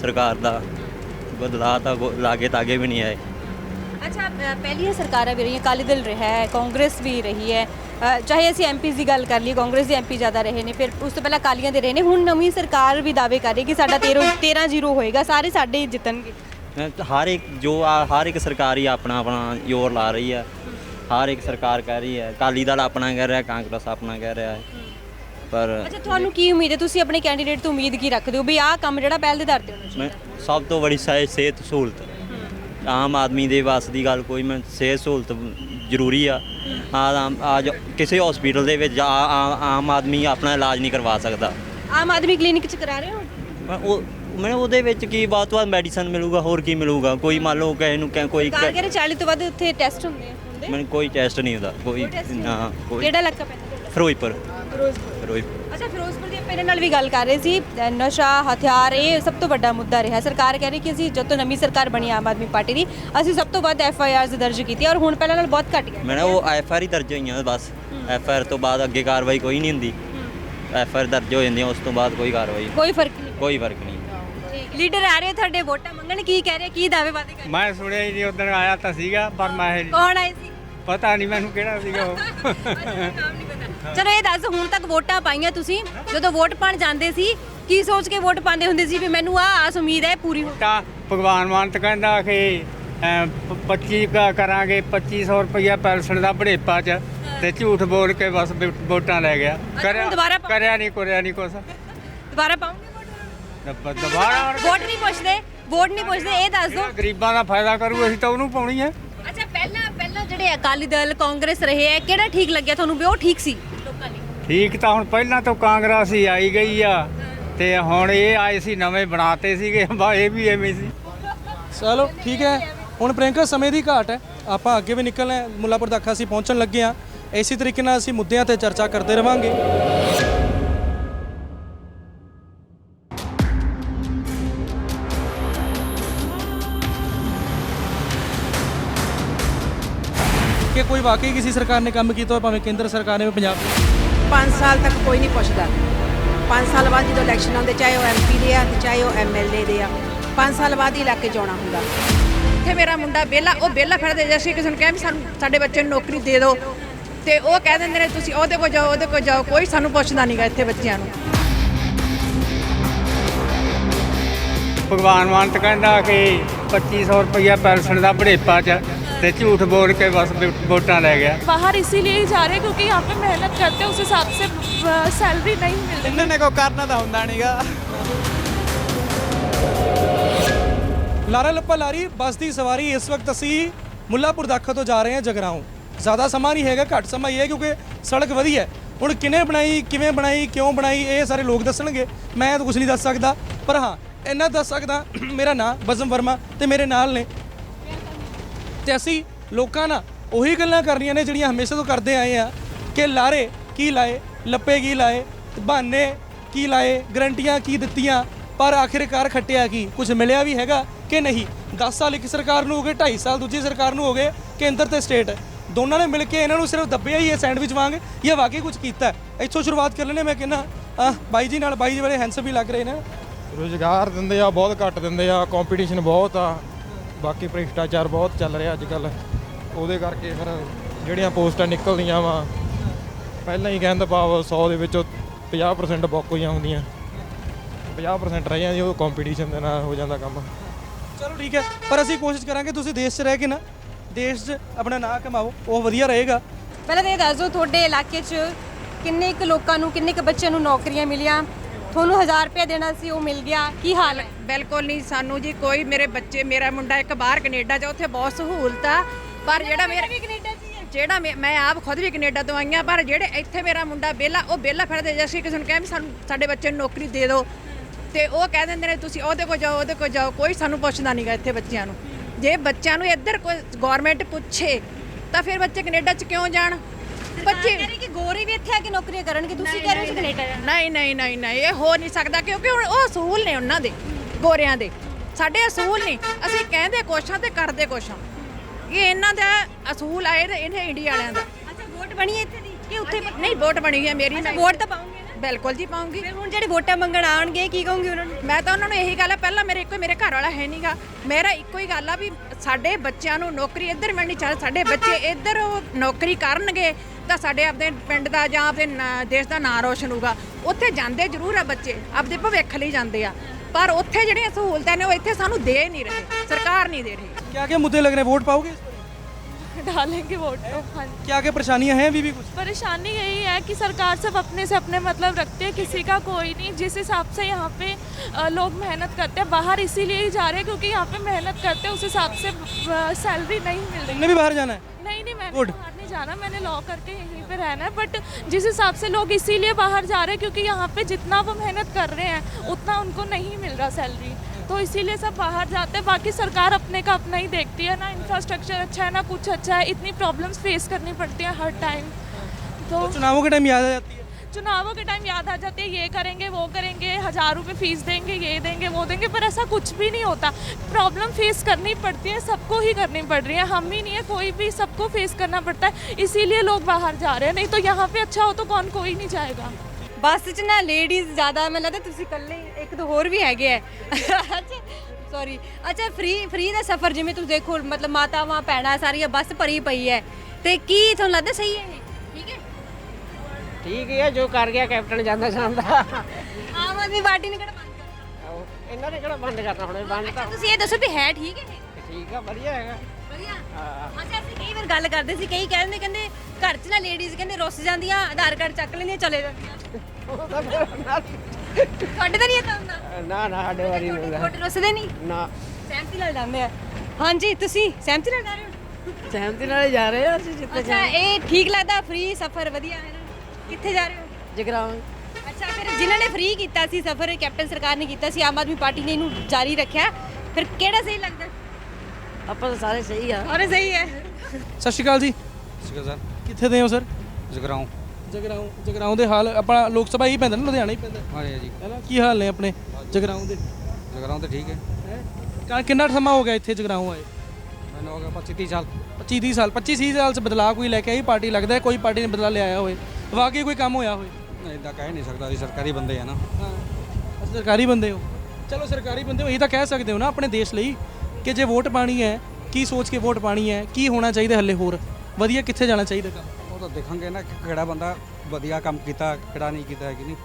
ਸਰਕਾਰ ਦਾ ਬਦਲਾਅ ਤਾਂ ਲਾਗੇ ਤਾਗੇ ਵੀ ਨਹੀਂ ਆਏ। ਅੱਛਾ ਪਹਿਲੀਆਂ ਸਰਕਾਰਾਂ ਵੀ ਰਹੀਆਂ ਅਕਾਲੀ ਦਲ ਰਿਹਾ ਹੈ ਕਾਂਗਰਸ ਵੀ ਰਹੀ ਹੈ। ਚਾਹੇ ਅਸੀਂ ਐਮਪੀਜ਼ ਦੀ ਗੱਲ ਕਰ ਲਈਏ ਕਾਂਗਰਸ ਦੇ ਐਮਪੀ ਜ਼ਿਆਦਾ ਰਹੇ ਨੇ ਫਿਰ ਉਸ ਤੋਂ ਪਹਿਲਾਂ ਅਕਾਲੀਆਂ ਦੇ ਰਹੇ ਨੇ ਹੁਣ ਨਵੀਂ ਸਰਕਾਰ ਵੀ ਦਾਅਵੇ ਕਰ ਰਹੀ ਕਿ ਸਾਡਾ 13 13 ਜ਼ੀਰੋ ਹੋਏਗਾ ਸਾਰੇ ਸਾਡੇ ਹੀ ਜਿੱਤਣਗੇ। ਹਰ ਇੱਕ ਜੋ ਹਰ ਇੱਕ ਸਰਕਾਰ ਹੀ ਆਪਣਾ ਆਪਣਾ ਜ਼ੋਰ ਲਾ ਰਹੀ ਹੈ। ਹਰ ਇੱਕ ਸਰਕਾਰ ਕਹਿ ਰਹੀ ਹੈ ਅਕਾਲੀ ਦਲ ਆਪਣਾ ਕਹਿ ਰਿਹਾ ਕਾਂਗਰਸ ਆਪਣਾ ਕਹਿ ਰਿਹਾ ਹੈ। ਪਰ ਅੱਛਾ ਤੁਹਾਨੂੰ ਕੀ ਉਮੀਦ ਹੈ? ਤੁਸੀਂ ਆਪਣੇ ਕੈਂਡੀਡੇਟ ਤੋਂ ਉਮੀਦ ਕੀ ਰੱਖਦੇ ਹੋ? ਵੀ ਆਹ ਕੰਮ ਜਿਹੜਾ ਪਹਿਲ ਦੇ ਦਰ ਤੇ ਹੋਣਾ ਮੈਂ ਚਾਹੀਦਾ। ਸਭ ਤੋਂ ਬੜੀ ਸਿਹ- ਸਿਹਤ ਸਹੂਲਤ। ਆਮ ਆਦਮੀ ਦੇ ਵਾਸ ਦੀ ਗੱਲ ਕੋਈ ਮੈਂ ਸਿਹਤ ਸਹੂਲਤ ਜ਼ਰੂਰੀ ਆ। ਆਮ ਆਜ ਕਿਸੇ ਹਸਪੀਟਲ ਦੇ ਵਿੱਚ ਆ- ਆ- ਆਮ ਆਦਮੀ ਆਪਣਾ ਇਲਾਜ ਨਹੀਂ ਕਰਵਾ ਸਕਦਾ। ਆਮ ਆਦਮੀ ਕਲੀਨਿਕ ਚ ਕਰਾ ਰਹੇ ਹੋ? ਮੈਂ ਉਹ ਮੈਂ ਉਹਦੇ ਵਿੱਚ ਕੀ ਬਾਤ ਬਾਤ ਮੈਡੀਸਨ ਮਿਲੂਗਾ ਹੋਰ ਕੀ ਮਿਲੂਗਾ? ਕੋਈ ਮੰਨ ਲਓ ਕਿਸੇ ਨੂੰ ਕਹਿ- ਕੋਈ ਕਰੇ 40 ਤੋਂ ਵੱਧ ਉੱਥੇ ਟੈਸਟ ਹੁੰਦੇ ਆ। ਹੁੰਦੇ? ਮੈਨੂੰ ਕੋਈ ਟੈਸਟ ਨਹੀਂ ਹੁੰਦਾ ਕੋਈ ਕੋਈ test ਨਹੀਂ ਨਾ ਕੋਈ। ਕਿਹੜਾ ਇਲਾਕਾ ਪੈਂਦਾ ਤੁਹਾਡਾ? ਫਿਰੋਜ਼ਪੁਰ। ਫਿਰੋਜ਼ਪੁਰ। ਫਿਰੋਜ਼ਪੁਰ। ਅੱਛਾ ਫਿਰੋਜ਼ਪੁਰ ਦੀ ਆਪਾਂ ਨਾਲ ਵੀ ਗੱਲ ਕਰ ਰਹੇ ਸੀ। ਅ, ਨਸ਼ਾ ਹਥਿਆਰ ਇਹ ਸਭ ਤੋਂ ਵੱਡਾ ਮੁੱਦਾ ਰਿਹਾ। ਸਰਕਾਰ ਕਹਿ ਰਹੀ ਕਿ ਅਸੀਂ ਜਦੋਂ ਨਵੀਂ ਸਰਕਾਰ ਬਣੀ ਆਮ ਆਦਮੀ ਪਾਰਟੀ ਦੀ ਅਸੀਂ ਸਭ ਤੋਂ ਵੱਧ ਐਫ ਆਈ ਆਰਸ ਦਰਜ ਕੀਤੀ ਔਰ ਹੁਣ ਪਹਿਲਾਂ ਨਾਲ ਬਹੁਤ ਘਟ ਗਿਆ। ਮੈਂ ਨਾ ਉਹ ਐਫ ਆਰ ਹੀ ਦਰਜ ਹੋਈਆਂ ਬਸ। ਐਫ ਆਰ ਤੋਂ ਬਾਅਦ ਅੱਗੇ ਕਾਰਵਾਈ ਕੋਈ ਨਹੀਂ ਹੁੰਦੀ। ਐਫ ਆਰ ਦਰਜ ਹੋ ਜਾਂਦੀਆਂ ਉਸ ਤੋਂ ਬਾਅਦ ਕੋਈ ਕਾਰਵਾਈ ਕੋਈ ਫ਼ਰਕ ਨਹੀਂ। ਕੋਈ ਫ਼ਰਕ ਨਹੀਂ। ਠੀਕ ਲੀਡਰ ਆ ਰਹੇ ਤੁਹਾਡੇ ਵੋਟਾਂ ਮੰਗਣ ਕੀ ਕਹਿ ਰਹੇ ਕੀ ਦਾਅਵੇ ਵਾਦੇ ਕਰ ਰਹੇ? ਮੈਂ ਸੁਣਿਆ ਹੀ ਨਹੀਂ ਉਦੋਂ ਆਇਆ ਤਾਂ ਸੀਗਾ ਪਰ ਮੈਂ ਇਹ ਕੌਣ ਆਏ ਸੀ? ਪਤਾ ਨਹੀਂ ਮੈਨੂੰ ਕਿਹੜਾ ਸੀਗਾ ਉਹ। ਚਲੋ ਇਹ ਦੱਸ ਹੁਣ ਤੱਕ ਵੋਟਾਂ ਪਾਈਆਂ ਤੁਸੀਂ। ਜਦੋਂ ਵੋਟ ਪਾਣ ਜਾਂਦੇ ਸੀ ਕੀ ਸੋਚ ਕੇ ਵੋਟ ਪਾਉਂਦੇ ਹੁੰਦੇ ਸੀ ਵੀ ਮੈਨੂੰ ਆ ਆਸ ਉਮੀਦ ਹੈ ਪੂਰੀ ਹੋ ਤਾਂ ਭਗਵਾਨ ਮਾਨ ਤਾਂ ਕਹਿੰਦਾ ਕਿ ਅਮ, ਪ- 25 ਕ- ਕਰਾਂਗੇ 2500 ਰੁਪਇਆ ਪੈਨਸ਼ਨ ਦਾ ਬੜੇਪਾ ਚ ਤੇ ਝੂਠ ਬੋਲ ਕੇ ਬਸ ਵੋ- ਵੋਟਾਂ ਲੈ ਗਿਆ। ਦੁਬਾਰਾ ਪਾ- ਕਰਿਆ ਨਹੀਂ ਕਰਿਆ ਨਹੀਂ ਕੁਛ। ਦੁਬਾਰਾ ਪਾਉਂਗੇ ਦੁਬ- ਦੁਬਾਰਾ ਵੋਟ ਨਹੀਂ ਪੁੱਛਦੇ ਵੋਟ ਨਹੀਂ ਪੁੱਛਦੇ ਇਹ ਦੱਸ ਦਿਓ ਗਰੀਬਾਂ ਦਾ ਫਾਇਦਾ ਕਰੂ ਅਸੀਂ ਤਾਂ ਉਹਨੂੰ ਪਾਉਣੀ ਹੈ। ਜਿਹੜੇ ਅਕਾਲੀ ਦਲ ਕਾਂਗਰਸ ਰਹੇ ਹੈ ਕਿਹੜਾ ਠੀਕ ਲੱਗਿਆ ਤੁਹਾਨੂੰ ਵੀ ਉਹ ਠੀਕ ਸੀ? ਲੋਕਾਂ ਲਈ ਠੀਕ ਤਾਂ ਹੁਣ ਪਹਿਲਾਂ ਤੋਂ ਕਾਂਗਰਸ ਹੀ ਆਈ ਗਈ ਆ ਤੇ ਹੁਣ ਇਹ ਆਏ ਸੀ ਨਵੇਂ ਬਣਾਤੇ ਸੀਗੇ ਬਾ ਇਹ ਵੀ ਐਵੇਂ ਸੀ। ਚਲੋ ਠੀਕ ਹੈ। ਹੁਣ ਪ੍ਰਿਯੰਕਾ ਸਮੇਂ ਦੀ ਘਾਟ ਹੈ। ਆਪਾਂ ਅੱਗੇ ਵੀ ਨਿਕਲਣਾ ਹੈ। ਮੁੱਲਾਪੁਰ ਦਾਖਾ ਅਸੀਂ ਪਹੁੰਚਣ ਲੱਗੇ ਆ ਇਸੇ ਤਰੀਕੇ ਨਾਲ ਅਸੀਂ ਮੁੱਦਿਆਂ ਤੇ ਚਰਚਾ ਕਰਦੇ ਰਵਾਂਗੇ। ਕਿ ਕੋਈ ਵਾਕਈ ਕਿਸੇ ਸਰਕਾਰ ਨੇ ਕੰਮ ਕੀਤਾ ਹੋਵੇ ਭਾਵੇਂ ਕੇਂਦਰ ਸਰਕਾਰ ਨੇ ਪੰਜਾਬ ਨੇ 5 ਸਾਲ ਤੱਕ ਕੋਈ ਨਹੀਂ ਪੁੱਛਦਾ। 5 ਸਾਲ ਬਾਅਦ ਜਦੋਂ ਇਲੈਕਸ਼ਨ ਆਉਂਦੇ ਚਾਹੇ ਉਹ ਐਮਪੀ ਦੇ ਆ ਤੇ ਚਾਹੇ ਉਹ ਐਮਐਲਏ ਦੇ ਆ 5 ਸਾਲ ਬਾਅਦ ਹੀ ਇਲਾਕੇ ਜਾਣਾ ਹੁੰਦਾ। ਇੱਥੇ ਮੇਰਾ ਮੁੰਡਾ ਬੇਲਾ ਉਹ ਬੇਲਾ ਫਿਰਦੇ ਜੇ ਅਸੀਂ ਕਿਸੇ ਨੂੰ ਕਹੇ ਵੀ ਸਾਨੂੰ ਸਾਡੇ ਬੱਚੇ ਨੂੰ ਨੌਕਰੀ ਦੇ ਦਿਓ। ਤੇ ਉਹ ਕਹਿ ਦਿੰਦੇ ਨੇ ਤੁਸੀਂ ਉਹਦੇ ਕੋਲ ਜਾਓ ਉਹਦੇ ਕੋਲ ਜਾਓ ਕੋਈ ਸਾਨੂੰ ਪੁੱਛਦਾ ਨਹੀਂਗਾ ਇੱਥੇ ਬੱਚਿਆਂ ਨੂੰ। ਭਗਵਾਨ ਮਾਨ ਤਾਂ ਕਹਿੰਦਾ ਕਿ 2500 ਰੁਪਇਆ ਪੈਨਸ਼ਨ ਦਾ ਬੜੇਪਾ ਚ ਤੇ ਝੂਠ ਬੋਲ ਕੇ ਬਸ ਵੋ- ਵੋਟਾਂ ਲੈ ਗਿਆ बाहर इसीलिए ही जा रहे हैं क्योंकि यहाँ पे मेहनत करते हैं उस हिसाब से सैलरी नहीं मिल रही ਇਹਨਾਂ ਨੇ ਕੋ ਕਰਨਾ ਤਾਂ ਹੁੰਦਾ ਨਹੀਂਗਾ ਲਾਰਾ ਲੱਪਾ ਲਾਰੀ ਬੱਸ ਦੀ ਸਵਾਰੀ ਇਸ ਵਕਤ ਅਸੀਂ ਮੁੱਲਾਪੁਰ ਦਾਖਾ ਤੋਂ ਜਾ ਰਹੇ ਹਾਂ ਜਗਰਾਉਂ ਜ਼ਿਆਦਾ ਸਮਾਂ ਨਹੀਂ ਹੈਗਾ ਘੱਟ ਸਮਾਂ ਹੀ ਹੈ ਕਿਉਂਕਿ ਸੜਕ ਵਧੀਆ ਹੈ ਹੁਣ ਕਿਨੇ ਬਣਾਈ ਕਿਵੇਂ ਬਣਾਈ ਕਿਉਂ ਬਣਾਈ ਇਹ ਸਾਰੇ ਲੋਕ ਦੱਸਣਗੇ ਮੈਂ ਤਾਂ ਕੁਝ ਨਹੀਂ ਦੱਸ ਸਕਦਾ ਪਰ ਹਾਂ ਇੰਨਾ ਦੱਸ ਸਕਦਾ ਮੇਰਾ ਨਾਮ ਬਜ਼ਮ ਵਰਮਾ ਤੇ ਮੇਰੇ ਨਾਲ ਨੇ ਤੇ ਅਸੀਂ ਲੋਕਾਂ ਨਾਲ ਉਹੀ ਗੱਲਾਂ ਕਰਨੀਆਂ ਨੇ ਜਿਹੜੀਆਂ ਹਮੇਸ਼ਾ ਤੋਂ ਕਰਦੇ ਆਏ ਆ ਕਿ ਲਾਰੇ ਕੀ ਲਾਏ, ਲੱਪੇ ਕੀ ਲਾਏ, ਬਹਾਨੇ ਕੀ ਲਾਏ, ਗਰੰਟੀਆਂ ਕੀ ਦਿੱਤੀਆਂ, ਪਰ ਆਖਿਰਕਾਰ ਖੱਟਿਆ ਕੀ? ਕੁਝ ਮਿਲਿਆ ਵੀ ਹੈਗਾ ਕਿ ਨਹੀਂ? 10 ਸਾਲ ਇੱਕ ਸਰਕਾਰ ਨੂੰ ਹੋ ਗਏ 2.5 ਸਾਲ ਦੂਜੀ ਸਰਕਾਰ ਨੂੰ ਹੋ ਗਏ, ਕੇਂਦਰ ਤੇ ਸਟੇਟ। ਦੋਨਾਂ ਨੇ ਮਿਲ ਕੇ ਇਹਨਾਂ ਨੂੰ ਸਿਰਫ ਦੱਬਿਆ ਹੀ ਹੈ ਸੈਂਡਵਿਚ ਵਾਂਗ, ਜਾਂ ਵਾਕਈ ਕੁਝ ਕੀਤਾ? ਇੱਥੋਂ ਸ਼ੁਰੂਆਤ ਕਰ ਲੈਣੇ ਮੈਂ ਕਹਿੰਦਾ ਬਾਈ ਜੀ ਨਾਲ ਬਾਈ ਜੀ ਵਾਲੇ ਹੈਂਡਸਮ ਵੀ ਲੱਗ ਰਹੇ ਨੇ। ਰੋਜ਼ਗਾਰ ਦਿੰਦੇ ਆ, ਬਹੁਤ ਘੱਟ ਦਿੰਦੇ ਆ ਕੰਪੀਟੀਸ਼ਨ ਬਹੁਤ ਆ। ਬਾਕੀ ਭ੍ਰਿਸ਼ਟਾਚਾਰ ਬਹੁਤ ਚੱਲ ਰਿਹਾ ਅੱਜ ਕੱਲ ਉਹਦੇ ਕਰਕੇ ਫਿਰ ਜਿਹੜੀਆਂ ਪੋਸਟਾਂ ਨਿਕਲਦੀਆਂ ਵਾ ਪਹਿਲਾਂ ਹੀ ਕਹਿੰਦਾ ਭਾਵ 100 ਦੇ ਵਿੱਚੋਂ 50% ਬੁੱਕ ਹੋਈਆਂ ਹੁੰਦੀਆਂ। 50% ਰਹਿ ਜਾਂਦੀ ਉਹ ਕੰਪੀਟੀਸ਼ਨ ਦੇ ਨਾਲ ਹੋ ਜਾਂਦਾ ਕੰਮ। ਚਲੋ ਠੀਕ ਹੈ ਪਰ ਅਸੀਂ ਕੋਸ਼ਿਸ਼ ਕਰਾਂਗੇ ਤੁਸੀਂ ਦੇਸ਼ 'ਚ ਰਹਿ ਕੇ ਨਾ ਦੇਸ਼ 'ਚ ਆਪਣਾ ਨਾਂ ਕਮਾਓ ਉਹ ਵਧੀਆ ਰਹੇਗਾ। ਪਹਿਲਾਂ ਤਾਂ ਇਹ ਦੱਸ ਦਿਓ ਤੁਹਾਡੇ ਇਲਾਕੇ 'ਚ ਕਿੰਨੇ ਕੁ ਲੋਕਾਂ ਨੂੰ ਕਿੰਨੇ ਕੁ ਬੱਚਿਆਂ ਨੂੰ ਨੌਕਰੀਆਂ ਮਿਲੀਆਂ? ਤੁਹਾਨੂੰ 1000 ਰੁਪਏ ਦੇਣਾ ਸੀ ਉਹ ਮਿਲ ਗਿਆ। ਕੀ ਹਾਲ ਹੈ? ਬਿਲਕੁਲ ਨਹੀਂ ਸਾਨੂੰ ਜੀ ਕੋਈ ਮੇਰੇ ਬੱਚੇ ਮੇਰਾ ਮੁੰਡਾ ਇੱਕ ਬਾਹਰ ਕੈਨੇਡਾ 'ਚ ਉੱਥੇ ਬਹੁਤ ਸਹੂਲਤ ਆ। ਪਰ ਜਿਹੜਾ ਮੇਰਾ ਜਿਹੜਾ ਮੈਂ- ਆਪ ਖੁਦ ਵੀ ਕੈਨੇਡਾ ਤੋਂ ਆਈਆਂ ਪਰ ਜਿਹੜੇ ਇੱਥੇ ਮੇਰਾ ਮੁੰਡਾ ਬੇਲਾ ਉਹ ਬੇਲਾ ਫਿਰਦੇ ਅਸੀਂ ਕਿਸੇ ਨੂੰ ਕਹੇ ਵੀ ਸਾਨੂੰ ਸਾਡੇ ਬੱਚੇ ਨੂੰ ਨੌਕਰੀ ਦੇ ਦਿਓ। ਤੇ ਉਹ ਕਹਿ ਦਿੰਦੇ ਨੇ ਤੁਸੀਂ ਉਹਦੇ ਕੋਲ ਜਾਓ ਉਹਦੇ ਕੋਲ ਜਾਓ। ਕੋਈ ਸਾਨੂੰ ਪੁੱਛਦਾ ਨਹੀਂਗਾ ਇੱਥੇ ਬੱਚਿਆਂ ਨੂੰ। ਜੇ ਬੱਚਿਆਂ ਨੂੰ ਇੱਧਰ ਕੋਈ ਗਵਰਨਮੈਂਟ ਪੁੱਛੇ ਤਾਂ ਫਿਰ ਬੱਚੇ ਕੈਨੇਡਾ 'ਚ ਕਿਉਂ ਜਾਣ? ਬੱਚੇ ਕਿ ਗੋਰੇ ਵੀ ਇੱਥੇ ਆ ਕੇ ਨੌਕਰੀਆਂ ਕਰਨਗੇ। ਤੁਸੀਂ ਕਹਿ ਰਹੇ ਹੋ ਕੈਨੇਡਾ ਜਾਣਾ। ਨਹੀਂ ਨਹੀਂ ਨਹੀਂ ਨਹੀਂ। ਇਹ ਹੋ ਨਹੀਂ ਸਕਦਾ ਕਿਉਂਕਿ ਹੁਣ ਉਹ ਅਸੂਲ ਨੇ ਉਹਨਾਂ ਦੇ ਗੋਰਿਆਂ ਦੇ। ਸਾਡੇ ਅਸੂਲ ਨਹੀਂ। ਅਸੀਂ ਕਹਿੰਦੇ ਕੁਛ ਆ ਤੇ ਕਰਦੇ ਕੁਛ ਆ ਇਹ ਇਹਨਾਂ ਦਾ ਅਸੂਲ ਆਏ ਤੇ ਇਹਨੇ ਇੰਡੀਆ ਵਾਲਿਆਂ ਦਾ। ਅੱਛਾ ਵੋਟ ਬਣੀ ਹੈ ਇੱਥੇ ਦੀ? ਕਿ ਉੱਥੇ ਨਹੀਂ ਵੋਟ ਬਣੀ ਹੈ ਮੇਰੀ ਨਹੀਂ। ਵੋਟ ਤਾਂ ਪਾਉਂਗੇ ਨਾ। ਬਿਲਕੁਲ ਜੀ ਪਾਉਂਗੀ। ਫਿਰ ਹੁਣ ਜਿਹੜੇ ਵੋਟਾਂ ਮੰਗਣ ਆਣਗੇ ਕੀ ਕਹੋਗੇ ਉਹਨਾਂ ਨੂੰ? ਮੈਂ ਤਾਂ ਉਹਨਾਂ ਨੂੰ ਇਹੀ ਗੱਲ ਹੈ ਪਹਿਲਾਂ ਮੇਰੇ ਇੱਕੋ ਮੇਰੇ ਘਰ ਵਾਲਾ ਹੈ ਨਹੀਂਗਾ ਮੇਰਾ ਇੱਕੋ ਹੀ ਗੱਲ ਆ ਵੀ ਸਾਡੇ ਬੱਚਿਆਂ ਨੂੰ ਨੌਕਰੀ ਇੱਧਰ ਮਿਲਣੀ ਚਾਹੀਦੀ ਸਾਡੇ ਬੱਚੇ ਇੱਧਰ ਨੌਕਰੀ ਕਰਨਗੇ। ਤਾਂ ਸਾਡੇ ਆਪਦੇ ਪਿੰਡ ਦਾ ਜਾਂ ਆਪਦੇ ਨਾ- ਦੇਸ਼ ਦਾ ਨਾਂ ਰੋਸ਼ਨ ਹੋਊਗਾ ਉੱਥੇ ਜਾਂਦੇ ਜ਼ਰੂਰ ਆ ਬੱਚੇ ਆਪਦੇ ਭਵਿੱਖ ਲਈ ਜਾਂਦੇ ਆ ਪਰ ਉੱਥੇ ਜਿਹੜੀਆਂ ਸਹੂਲਤਾਂ ਨੇ ਉਹ ਇੱਥੇ ਸਾਨੂੰ ਦੇ ਨਹੀਂ ਰਹੇ ਸਰਕਾਰ ਨਹੀਂ ਦੇ ਰਹੀ क्या क्या मुद्दे लग रहे हैं वोट पाओगे डालेंगे वोट तो हाँ क्या क्या परेशानियां हैं अभी भी कुछ परेशानी यही है कि सरकार सिर्फ अपने से अपने मतलब रखती है किसी का कोई नहीं जिस हिसाब से यहाँ पे अ, लोग मेहनत करते हैं बाहर इसीलिए ही जा रहे हैं क्योंकि यहाँ पे मेहनत करते हैं उस हिसाब से सैलरी नहीं मिल रही तुमने भी बाहर जाना है नहीं नहीं मैंने Good. बाहर नहीं जाना मैंने लॉ करके यहीं पे रहना है बट जिस हिसाब से लोग इसीलिए बाहर जा रहे हैं क्योंकि यहाँ पे जितना वो मेहनत कर रहे हैं उतना उनको नहीं मिल रहा सैलरी तो इसीलिए सब बाहर जाते हैं बाकी सरकार अपने का अपना ही देखती है ना इंफ्रास्ट्रक्चर अच्छा है ना कुछ अच्छा है इतनी प्रॉब्लम्स फेस करनी पड़ती हैं हर टाइम तो चुनावों के टाइम याद आ जाती है चुनावों के टाइम याद आ जाती है ये करेंगे वो करेंगे हजार रुपए फीस देंगे ये देंगे वो देंगे पर ऐसा कुछ भी नहीं होता प्रॉब्लम फेस करनी पड़ती है सबको ही करनी पड़ रही है हम ही नहीं है कोई भी सबको फेस करना पड़ता है इसीलिए लोग बाहर जा रहे हैं नहीं तो यहाँ पे अच्छा हो तो कौन कोई नहीं जाएगा ਬੱਸ 'ਚ ਨਾ ਲੇਡੀਜ਼ ਜ਼ਿਆਦਾ ਮੈਨੂੰ ਲੱਗਦਾ ਤੁਸੀਂ ਇਕੱਲੇ ਹੀ- ਇੱਕ ਦੋ ਹੋਰ ਵੀ ਹੈਗੇ ਆ ਅੱਛਾ ਸੌਰੀ ਅੱਛਾ ਫ੍ਰੀ ਫ੍ਰੀ ਦਾ ਸਫ਼ਰ ਜਿਵੇਂ ਤੁਸੀਂ ਦੇਖੋ ਮਤਲਬ ਮਾਤਾਵਾਂ ਭੈਣਾਂ ਸਾਰੀਆਂ ਬੱਸ ਭਰੀ ਪਈ ਹੈ ਤੇ ਕੀ ਤੁਹਾਨੂੰ ਲੱਗਦਾ ਸਹੀ ਹੈ ਇਹ ਠੀਕ ਹੈ ਠੀਕ ਹੀ ਹੈ ਜੋ ਕਰ ਗਿਆ ਕੈਪਟਨ ਜਾਂਦਾ ਜਾਂਦਾ। ਆਮ ਆਦਮੀ ਪਾਰਟੀ ਨੇ ਕਿਹੜਾ ਬੰਦ ਕਰਤਾ? ਇਹਨਾਂ ਨੇ ਕਿਹੜਾ ਬੰਦ ਕਰਨਾ ਹੁਣ ਬੰਦ ਅੱਛਾ ਤੁਸੀਂ ਇਹ ਦੱਸੋ ਵੀ ਹੈ ਠੀਕ ਹੈ ਇਹ? ਠੀਕ ਆ ਵਧੀਆ ਹੈਗਾ। ਵਧੀਆ। ਅੱਛਾ ਅਸੀਂ ਕਈ ਵਾਰ ਗੱਲ ਕਰਦੇ ਸੀ ਕਈ ਕਹਿੰਦੇ ਕਹਿੰਦੇ ਘਰ 'ਚ ਨਾ ਲੇਡੀਜ਼ ਕਹਿੰਦੇ ਰੁੱਸ ਜਾਂਦੀਆਂ ਆਧਾਰ ਕਾਰਡ ਚੱਕ ਲੈਂਦੀਆਂ ਚਲੇ ਜਾਂਦੀਆਂ। ਤੁਹਾਡੇ ਤਾਂ ਨਹੀਂ ਇਹ ਹੁੰਦਾ ਨਾ ਨਾ ਸਾਡੇ ਵਾਰੀ ਨਹੀਂ ਹੁੰਦਾ। ਤੁਹਾਡੇ ਰੁੱਸਦੇ ਨਹੀਂ? ਨਾ। ਸਹਿਮਤੀ ਨਾਲ ਜਾਂਦੇ ਆ। ਹਾਂਜੀ ਤੁਸੀਂ ਸਹਿਮਤੀ ਨਾਲ ਜਾ ਰਹੇ ਹੋ? ਸਹਿਮਤੀ ਨਾਲ ਹੀ ਜਾ ਰਹੇ ਆ ਅਸੀਂ ਜਿੱਥੇ ਅੱਛਾ ਇਹ ਠੀਕ ਲੱਗਦਾ ਫ੍ਰੀ ਸਫ਼ਰ ਵਧੀਆ ਹੈ। ਨਾ ਕਿੱਥੇ ਜਾ ਰਹੇ ਹੋ? ਜਗਰਾਉਂ। ਅੱਛਾ ਫਿਰ ਜਿਨ੍ਹਾਂ ਨੇ ਫ੍ਰੀ ਕੀਤਾ ਸੀ ਸਫ਼ਰ ਕੈਪਟਨ ਸਰਕਾਰ ਨੇ ਕੀਤਾ ਸੀ ਆਮ ਆਦਮੀ ਪਾਰਟੀ ਨੇ ਇਹਨੂੰ ਜਾਰੀ ਰੱਖਿਆ। ਫਿਰ ਕਿਹੜਾ ਸਹੀ ਲੱਗਦਾ? ਆਪਾਂ ਤਾਂ ਸਾਰੇ ਸਹੀ ਆ। ਔਰ ਸਹੀ ਹੈ। ਸਤਿ ਸ਼੍ਰੀ ਅਕਾਲ ਜੀ। Sir sir. ਕਿੱਥੇ ਦੇ ਹੋ ਸਰ? ਜਗਰਾਉਂ। ਜਗਰਾਉਂ ਜਗਰਾਉਂ ਦੇ ਹਾਲ ਆਪਣਾ ਲੋਕ ਸਭਾ ਹੀ ਪੈਂਦਾ ਨਾ ਲੁਧਿਆਣਾ ਹੀ ਪੈਂਦਾ। ਹਾਂਜੀ ਜੀ ਹੈ ਨਾ ਕੀ ਹਾਲ ਨੇ ਆਪਣੇ ਜਗਰਾਉਂ ਦੇ? ਜਗਰਾਉਂ ਤਾਂ ਠੀਕ ਹੈ। ਕਾ ਕਿੰਨਾ ਸਮਾਂ ਹੋ ਗਿਆ ਇੱਥੇ ਜਗਰਾਉਂ ਆਏ? ਮੈਨੂੰ ਹੋ ਗਿਆ 25 30 ਸਾਲ। 25 30 ਸਾਲ 25 30 ਸਾਲ ਚ ਬਦਲਾਅ ਕੋਈ ਲੈ ਕੇ ਆਈ? ਪਾਰਟੀ ਲੱਗਦਾ ਹੈ ਕੋਈ ਪਾਰਟੀ ਨੇ ਬਦਲਾ ਲਿਆਇਆ ਹੋਵੇ। ਵਾਕਈ ਕੋਈ ਕੰਮ ਹੋਇਆ ਹੋਵੇ? ਇਦਾਂ ਕਹਿ ਨਹੀਂ ਸਕਦਾ ਅਸੀਂ ਸਰਕਾਰੀ ਬੰਦੇ ਆ ਨਾ। ਹਾਂ ਅਸੀਂ ਸਰਕਾਰੀ ਬੰਦੇ ਹੋ। ਚਲੋ ਸਰਕਾਰੀ ਬੰਦੇ ਹੋ ਇਹ ਤਾਂ ਕਹਿ ਸਕਦੇ ਹੋ ਨਾ ਆਪਣੇ ਦੇਸ਼ ਲਈ ਕਿ ਜੇ ਵੋਟ ਪਾਣੀ ਹੈ ਕੀ ਸੋਚ ਕੇ ਵੋਟ ਪਾਣੀ ਹੈ ਕੀ ਹੋਣਾ ਚਾਹੀਦਾ ਹੱਲੇ ਹੋਰ? ਵਧੀਆ ਕਿੱਥੇ ਜਾਣਾ ਚਾਹੀਦਾ ਕੰਮ? ਉਹ ਤਾਂ ਦੇਖਾਂਗੇ ਨਾ ਕਿ ਕਿਹੜਾ ਬੰਦਾ ਵਧੀਆ ਕੰਮ ਕੀਤਾ ਕਿਹੜਾ ਨਹੀਂ ਕੀਤਾ ਹੈ ਕਿ ਨਹੀਂ।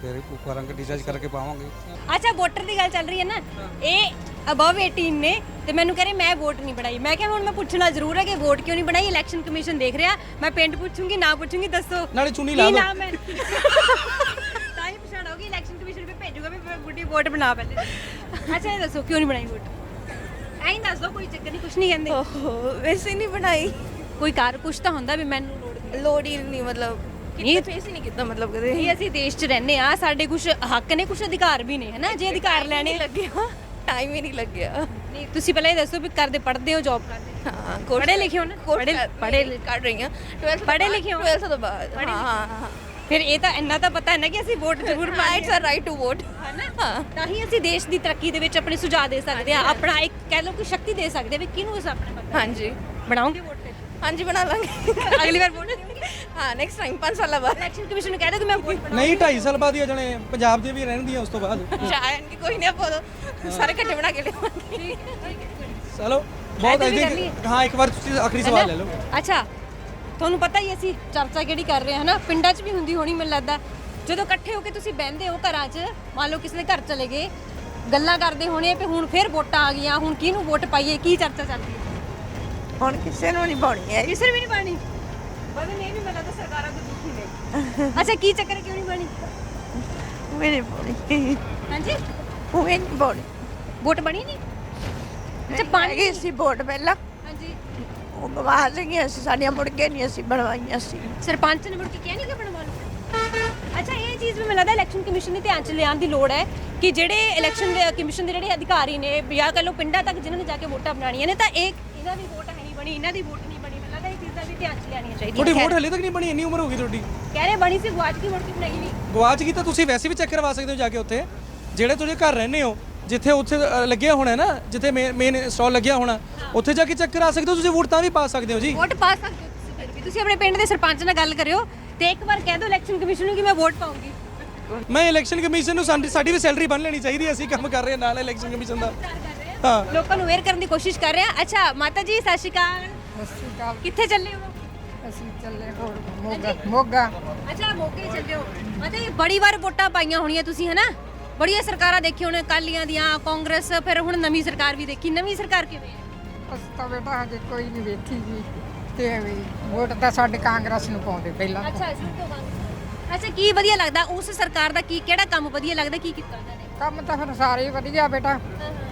ਫਿਰ ਉਹ ਕਰਾਂਗੇ ਡਿਸਾਈਡ ਕਰਕੇ ਪਾਵਾਂਗੇ। ਅੱਛਾ ਵੋਟਰ ਦੀ ਗੱਲ ਚੱਲ ਰਹੀ ਹੈ ਨਾ। ਇਹ ਅਬਵ 18 ਨੇ ਤੇ ਮੈਨੂੰ ਕਹ ਰਹੇ ਮੈਂ ਵੋਟ ਨਹੀਂ ਬਣਾਈ। ਮੈਂ ਕਿਹਾ ਹੁਣ ਮੈਂ ਪੁੱਛਣਾ ਜ਼ਰੂਰ ਹੈ ਕਿ ਵੋਟ ਕਿਉਂ ਨਹੀਂ ਬਣਾਈ? ਇਲੈਕਸ਼ਨ ਕਮਿਸ਼ਨ ਦੇਖ ਰਿਹਾ। ਮੈਂ ਪਿੰਡ ਪੁੱਛੂੰਗੀ ਨਾ ਪੁੱਛੂੰਗੀ ਦੱਸੋ। ਨਾਲੇ ਚੁੰਨੀ ਕੀ ਲਾ। ਨਾਮ ਹੈ? ਤਾਂ ਹੀ ਪਛਾਣ ਹੋਗੀ ਇਲੈਕਸ਼ਨ ਕਮਿਸ਼ਨ ਵੀ ਭੇਜੂਗਾ ਵੀ ਮੈਂ ਬੁੱਢੀ ਵੋਟ ਬਣਾ ਪਹਿਲੇ। ਅੱਛਾ ਇਹ ਦੱਸੋ ਕਿਉਂ ਨਹੀਂ ਬਣਾਈ ਵੋਟ? ਐਂ ਦੱਸ ਦੋ ਕੋਈ ਚੱਕਰ ਨਹੀਂ ਕੁਛ ਨਹੀਂ ਕਹਿੰਦੇ। ਓਹੋ ਵੈਸੇ ਨਹੀਂ ਬਣਾਈ। ਕੋਈ ਕਾਰ ਕੁਛ ਤਾਂ ਹੁੰਦਾ ਵੀ ਮੈਨੂੰ ਲੋੜ ਲੋੜ ਹੀ ਨਹੀਂ ਮਤਲਬ ਨਹੀਂ ਫੇਸ ਹੀ ਨਹੀਂ ਕੀਤਾ ਮਤਲਬ ਕਦੇ। ਇਹ ਅਸੀਂ ਦੇਸ਼ 'ਚ ਰਹਿੰਦੇ ਆ ਸਾਡੇ ਕੁਝ ਹੱਕ ਨੇ ਕੁਝ ਅਧਿਕਾਰ ਵੀ ਨੇ ਹਨਾ? ਜੇ ਅਧਿਕਾਰ ਲੈਣੇ ਲੱਗਿਆ। ਟਾਈਮ ਹੀ ਨਹੀਂ ਲੱਗਿਆ। ਨਹੀਂ ਤੁਸੀਂ ਪਹਿਲਾਂ ਇਹ ਦੱਸੋ ਵੀ ਕਰਦੇ ਪੜ੍ਹਦੇ ਹੋ ਜੌਬ ਕਰਦੇ ਹਾਂ ਪੜ੍ਹੇ ਲਿਖੇ ਹੋ ਨਾ? ਪੜ੍ਹੇ ਪੜ੍ਹੇ ਕਰ ਰਹੀ ਹਾਂ। 12th ਪੜ੍ਹੇ ਲਿਖੇ ਹੋ? 12th ਤੋਂ ਬਾਅਦ। ਹਾਂ ਹਾਂ? ਫਿਰ ਇਹ ਤਾਂ ਇੰਨਾ ਤਾਂ ਪਤਾ ਹੈ ਨਾ ਕਿ ਅਸੀਂ ਵੋਟ ਜ਼ਰੂਰ ਪਾਣੀ ਅ ਰਾਈਟ ਟੂ ਵੋਟ ਹਾਂ ਤਾਂ ਹੀ ਅਸੀਂ ਦੇਸ਼ ਦੀ ਤਰੱਕੀ ਦੇ ਵਿੱਚ ਆਪਣੇ ਸੁਝਾਅ ਦੇ ਸਕਦੇ ਹਾਂ ਆਪਣਾ ਇੱਕ ਕਹਿ ਲਓ ਕਿ ਸ਼ਕਤੀ ਦੇ ਸਕਦੇ ਹਾਂ ਵੀ ਕਿਹਨੂੰ ਅਸੀਂ ਆਪਣੇ ਬੰਦਾ ਹਾਂਜੀ। ਬਣਾਉਂਗੇ ਵੋਟ? ਹਾਂਜੀ ਬਣਾ ਲਾਂਗੇ। ਅਗਲੀ ਵਾਰ ਵੋਟ ਹਾਂ ਨੈਕਸਟ ਟਾਈਮ 5 ਸਾਲਾਂ ਬਾਅਦ। ਇਲੈਕਸ਼ਨ ਕਮਿਸ਼ਨ ਨੂੰ ਕਹਿ ਦੋ ਕਿ ਮੈਂ ਵੋਟ ਨਹੀਂ 2.5 ਸਾਲ ਬਾਅਦ ਹੀ ਆ ਜਾਣੇ ਪੰਜਾਬ ਦੇ ਵੀ ਰਹਿਣਦੀਆਂ ਉਸ ਤੋਂ ਬਾਅਦ। ਜਾਣਗੇ ਕੋਈ ਨਹੀਂ ਆਪਾਂ ਸਾਰੇ ਇਕੱਠੇ ਬਣਾ ਕੇ ਲਿਆਵਾਂਗੇ। ਚਲੋ ਬਹੁਤ think- ਲਈਏ। ਹਾਂ ਇੱਕ ਵਾਰ ਤੁਸੀਂ ਆਖਰੀ ਸਵਾਲ ਲੈ ਲਓ। ਅੱਛਾ ਤੁਹਾਨੂੰ ਪਤਾ ਹੀ ਅਸੀਂ ਚਰਚਾ ਕਿਹੜੀ ਕਰ ਰਹੇ ਹਾਂ ਨਾ ਪਿੰਡਾਂ 'ਚ ਵੀ ਹੁੰਦੀ ਹੋਣੀ ਮੈਨੂੰ ਲੱਗਦਾ। ਜਦੋਂ ਇਕੱਠੇ ਹੋ ਕੇ ਤੁਸੀਂ ਬਹਿੰਦੇ ਹੋ ਘਰਾਂ 'ਚ ਮੰਨ ਲਓ ਕਿਸੇ ਦੇ ਘਰ ਚਲੇ ਗਏ ਗੱਲਾਂ ਕਰਦੇ ਹੋਣੇ ਵੀ ਹੁਣ ਫੇਰ ਵੋਟਾਂ ਆ ਗਈਆਂ ਹੁਣ ਕਿਹਨੂੰ ਵੋਟ ਪਾਈਏ ਕੀ ਚਰਚਾ ਚੱਲਦੀ ਹੈ? ਹੁਣ ਕਿਸੇ ਨੂੰ ਨਹੀਂ ਪਾਉਣੀ ਹੈ ਕਿਸੇ ਨੂੰ ਵੀ ਨਹੀਂ ਪਾਣੀ ਬਸ ਨਹੀਂ ਵੀ ਮੈਨੂੰ ਲੱਗਦਾ ਸਰਕਾਰਾਂ ਤੋਂ ਦੁਖੀ ਨੇ। ਅੱਛਾ ਕੀ ਚੱਕਰ ਹੈ, ਕਿਉਂ ਨਹੀਂ ਪਾਣੀ ਉਹ ਨਹੀਂ ਪਾਉਣੀ। ਹਾਂਜੀ? ਉਹ ਨਹੀਂ ਪਾਉਣੀ। ਵੋਟ ਬਣੀ ਨਹੀਂ? ਅੱਛਾ ਪਾਣੀ ਗਈ ਸੀ ਵੋਟ ਪਹਿਲਾਂ। ਹਾਂਜੀ। ਉਹ ਗਵਾ ਲਈਆਂ ਸੀ ਸਾਡੀਆਂ ਮੁੜ ਕੇ ਨਹੀਂ ਅਸੀਂ ਬਣਵਾਈਆਂ ਸੀ। ਸਰਪੰਚ ਨੇ ਮੁੜ ਕੇ ਕਿਹਾ ਨਹੀਂ ਕਿ ਬਣਵਾ ਲਓ? ਅੱਛਾ ਇਹ ਚੀਜ਼ ਵੀ ਮੈਨੂੰ ਲੱਗਦਾ ਇਲੈਕਸ਼ਨ ਕਮਿਸ਼ਨ ਨੇ ਧਿਆਨ ਚ ਲਿਆਉਣ ਦੀ ਲੋੜ ਹੈ ਕਿ ਜਿਹੜੇ ਇਲੈਕਸ਼ਨ ਕਮਿਸ਼ਨ ਦੇ ਜਿਹੜੇ ਅਧਿਕਾਰੀ ਨੇ ਜਾਂ ਕਹ ਲਓ ਪਿੰਡਾਂ ਤੱਕ ਜਿਨ੍ਹਾਂ ਨੇ ਜਾ ਕੇ ਵੋਟਾਂ ਬਣਾਉਣੀਆਂ ਨੇ ਤਾਂ ਇਹ ਇਹਨਾਂ ਦੀ ਵੋਟ ਬਣੀ ਇਹਨਾਂ ਦੀ ਵੋਟ ਨਹੀਂ ਬਣੀ। ਮੈਨੂੰ ਲੱਗਦਾ ਇਹ ਚੀਜ਼ਾਂ ਵੀ ਧਿਆਨ ਚ ਲਿਆਉਣੀਆਂ ਚਾਹੀਦੀਆਂ। ਤੁਹਾਡੀ ਵੋਟ ਹਲੇ ਤੱਕ ਨਹੀਂ ਬਣੀ ਇੰਨੀ ਉਮਰ ਹੋ ਗਈ ਤੁਹਾਡੀ। ਕਹਿ ਰਹੇ ਬਣੀ ਸੀ ਗਵਾਚ ਕੀ ਵੋਟ ਕੀ ਬਣਾਈ ਨਹੀਂ ਗਵਾਚ ਗਈ ਤਾਂ ਤੁਸੀਂ ਵੈਸੇ ਵੀ ਚੈੱਕ ਕਰਵਾ ਸਕਦੇ ਹੋ ਜਾ ਕੇ ਉੱਥੇ। ਜਿਹੜੇ ਤੁਸੀਂ ਘਰ ਰਹਿੰਦੇ ਹੋ ਜਿੱਥੇ ਉੱਥੇ ਅ, ਲੱਗਿਆ ਹੋਣਾ ਨਾ ਜਿੱਥੇ ਮੇਨ ਸਟਾਲ ਲੱਗਿਆ ਹੋਣਾ ਉੱਥੇ ਜਾ ਕੇ ਚੈੱਕ ਕਰਾ ਸਕਦੇ ਹੋ ਤੁਸੀਂ ਵੋਟ ਤਾਂ ਵੀ ਪਾ ਸਕਦੇ ਹੋ ਜੀ। ਵੋਟ ਪਾ ਸਕਦੇ ਹੋ ਤੁਸੀਂ ਫਿਰ ਵੀ। ਤੁਸੀਂ ਆਪਣੇ ਪਿੰਡ ਦੇ ਸਰਪੰਚ ਨਾਲ ਗੱਲ ਕਰਿਓ ਤੇ ਇੱਕ ਵਾਰ ਕਹਿ ਦਿਓ ਇਲੈਕਸ਼ਨ ਕਮਿਸ਼ਨ ਨੂੰ ਕਿ ਮੈਂ ਵੋਟ ਪਾਉਂਗੀ ਮੈਂ ਇਲੈਕਸ਼ਨ ਕਮਿਸ਼ਨ ਨੂੰ ਸਾਡੀ ਸਾਡੀ ਵੀ ਸੈਲਰੀ ਬਣ ਲੈਣੀ ਚਾਹੀਦੀ ਹੈ ਅਸੀਂ ਕੰਮ ਕਰ ਰਹੇ ਹਾਂ ਨਾਲ ਇਲੈਕਸ਼ਨ ਕਮਿਸ਼ਨ ਦਾ। ਹਾਂ ਲੋਕਾਂ ਨੂੰ ਅਵੇਅਰ ਕਰਨ ਦੀ ਕੋਸ਼ਿਸ਼ ਕਰ ਰਹੇ। ਅੱਛਾ ਮਾਤਾ ਜੀ ਸਤਿ ਸ਼੍ਰੀ ਅਕਾਲ। ਕਿੱਥੇ ਚੱਲੇ ਹੋ? ਅਸੀਂ ਚੱਲੇ ਹੋਰ ਮੋਗਾ ਮੋਗਾ। ਅੱਛਾ ਮੋਕੇ ਚੱਲੇ ਹੋ। ਅਤੇ ਬੜੀ ਵਾਰ ਵੋਟਾਂ ਪਾਈਆਂ ਹੋਣੀਆਂ ਤੁਸੀਂ ਹਨਾ? ਬੜੀਆਂ ਸਰਕਾਰਾਂ ਦੇਖੀ ਹੋਣ ਕਾਲੀਆਂ ਦੀਆਂ ਕਾਂਗਰਸ ਫਿਰ ਹੁਣ ਨਵੀਂ ਸਰਕਾਰ ਵੀ ਦੇਖੀ। ਨਵੀਂ ਸਰਕਾਰ ਕਿਵੇਂ ਹੈ? ਅਸੀਂ ਤਾਂ ਬੇਟਾ ਹਜੇ ਕੋਈ ਨਹੀਂ ਵੇਖੀ ਜੀ ਤੇ ਵੀ ਵੋਟ ਤਾਂ ਸਾਡੇ ਕਾਂਗਰਸ ਨੂੰ ਪਾਉਂਦੇ ਪਹਿਲਾਂ। ਅੱਛਾ ਇਸ ਤੋਂ ਅੱਛਾ ਕੀ ਵਧੀਆ ਲੱਗਦਾ? ਉਸ ਸਰਕਾਰ ਦਾ ਕੀ ਕਿਹੜਾ ਕੰਮ ਵਧੀਆ ਲੱਗਦਾ? ਕੀ ਕੀਤਾ ਉਹਨਾਂ ਨੇ? ਕੰਮ ਤਾਂ ਫਿਰ ਸਾਰੇ ਹੀ ਵਧੀਆ ਬੇਟਾ।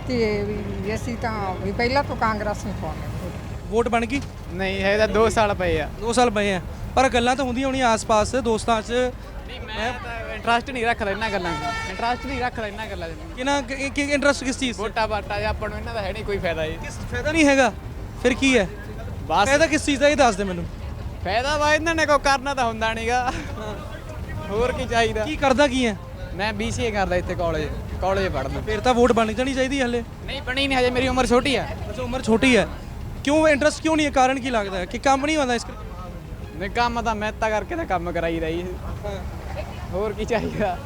ਤੇ ਵੀ ਅਸੀਂ ਤਾਂ ਵੀ ਪਹਿਲਾਂ ਤੋਂ ਕਾਂਗਰਸ ਨੂੰ ਪਾਉਂਦੇ ਵੋਟ ਬਣ ਗਈ? ਨਹੀਂ ਹੈ ਤਾਂ 2 ਸਾਲ ਪਏ ਆ। 2 ਸਾਲ ਪਏ ਆ। ਪਰ ਗੱਲਾਂ ਤਾਂ ਹੁੰਦੀਆਂ ਹੋਣੀਆਂ ਆਸ-ਪਾਸ ਦੋਸਤਾਂ 'ਚ। ਮੈਂ ਤਾਂ ਇੰਟਰਸਟ ਨਹੀਂ ਰੱਖਦਾ ਇਹਨਾਂ ਗੱਲਾਂ 'ਚ। ਇੰਟਰਸਟ ਨਹੀਂ ਰੱਖਦਾ ਇਹਨਾਂ ਗੱਲਾਂ 'ਚ। ਕਿਨਾ ਕਿ ਇੰਟਰਸਟ ਕਿਸ ਚੀਜ਼ ਵੋਟਾਂ ਬਾਟਾ ਜਾਂ ਆਪਾਂ ਨੂੰ ਇਹਨਾਂ ਦਾ ਹੈ ਨਹੀਂ ਕੋਈ ਫਾਇਦਾ ਜੀ। ਫਾਇਦਾ ਨਹੀਂ ਹੈਗਾ? ਫਿਰ ਕੀ ਹੈ? ਬਸ। ਫਾਇਦਾ ਕਿਸ ਚੀਜ਼ ਦਾ ਇਹ ਦੱਸ ਦੇ ਮੈਨੂੰ। ਫਾਇਦਾ ਵਾ ਇਹਨਾਂ ਨੇ ਕੋ ਕਰਨਾ ਤਾਂ ਹੁੰਦਾ ਨਹੀਂਗਾ ਹੋਰ ਕੀ ਚਾਹੀਦਾ? ਕੀ ਕਰਦਾ ਕੀ ਹੈ? ਮੈਂ BCA ਕਰਦਾ ਇੱਥੇ ਕਾਲਜ ਕਾਲਜ ਪੜ੍ਹਦਾ ਫਿਰ ਤਾਂ ਵੋਟ ਬਣ ਜਾਣੀ ਚਾਹੀਦੀ ਹੈ ਹਲੇ? ਨਹੀਂ ਬਣੀ ਨਹੀਂ ਹਜੇ ਮੇਰੀ ਉਮਰ ਛੋਟੀ ਆ ਅੱਛਾ ਉਮਰ ਛੋਟੀ ਹੈ। ਕਿਉਂ ਇੰਟਰਸਟ ਕਿਉਂ ਨਹੀਂ ਹੈ? ਕਾਰਨ ਕੀ ਲੱਗਦਾ ਹੈ? ਕਿ ਕੰਮ ਨਹੀਂ ਹੁੰਦਾ ਇਸ ਕਰਕੇ? ਨਹੀਂ ਕੰਮ ਤਾਂ ਮਿਹਨਤਾਂ ਕਰਕੇ ਤਾਂ ਕੰਮ ਕਰਾਈਦਾ ਜੀ। ਹੋਰ ਕੀ ਚਾਹੀਦਾ?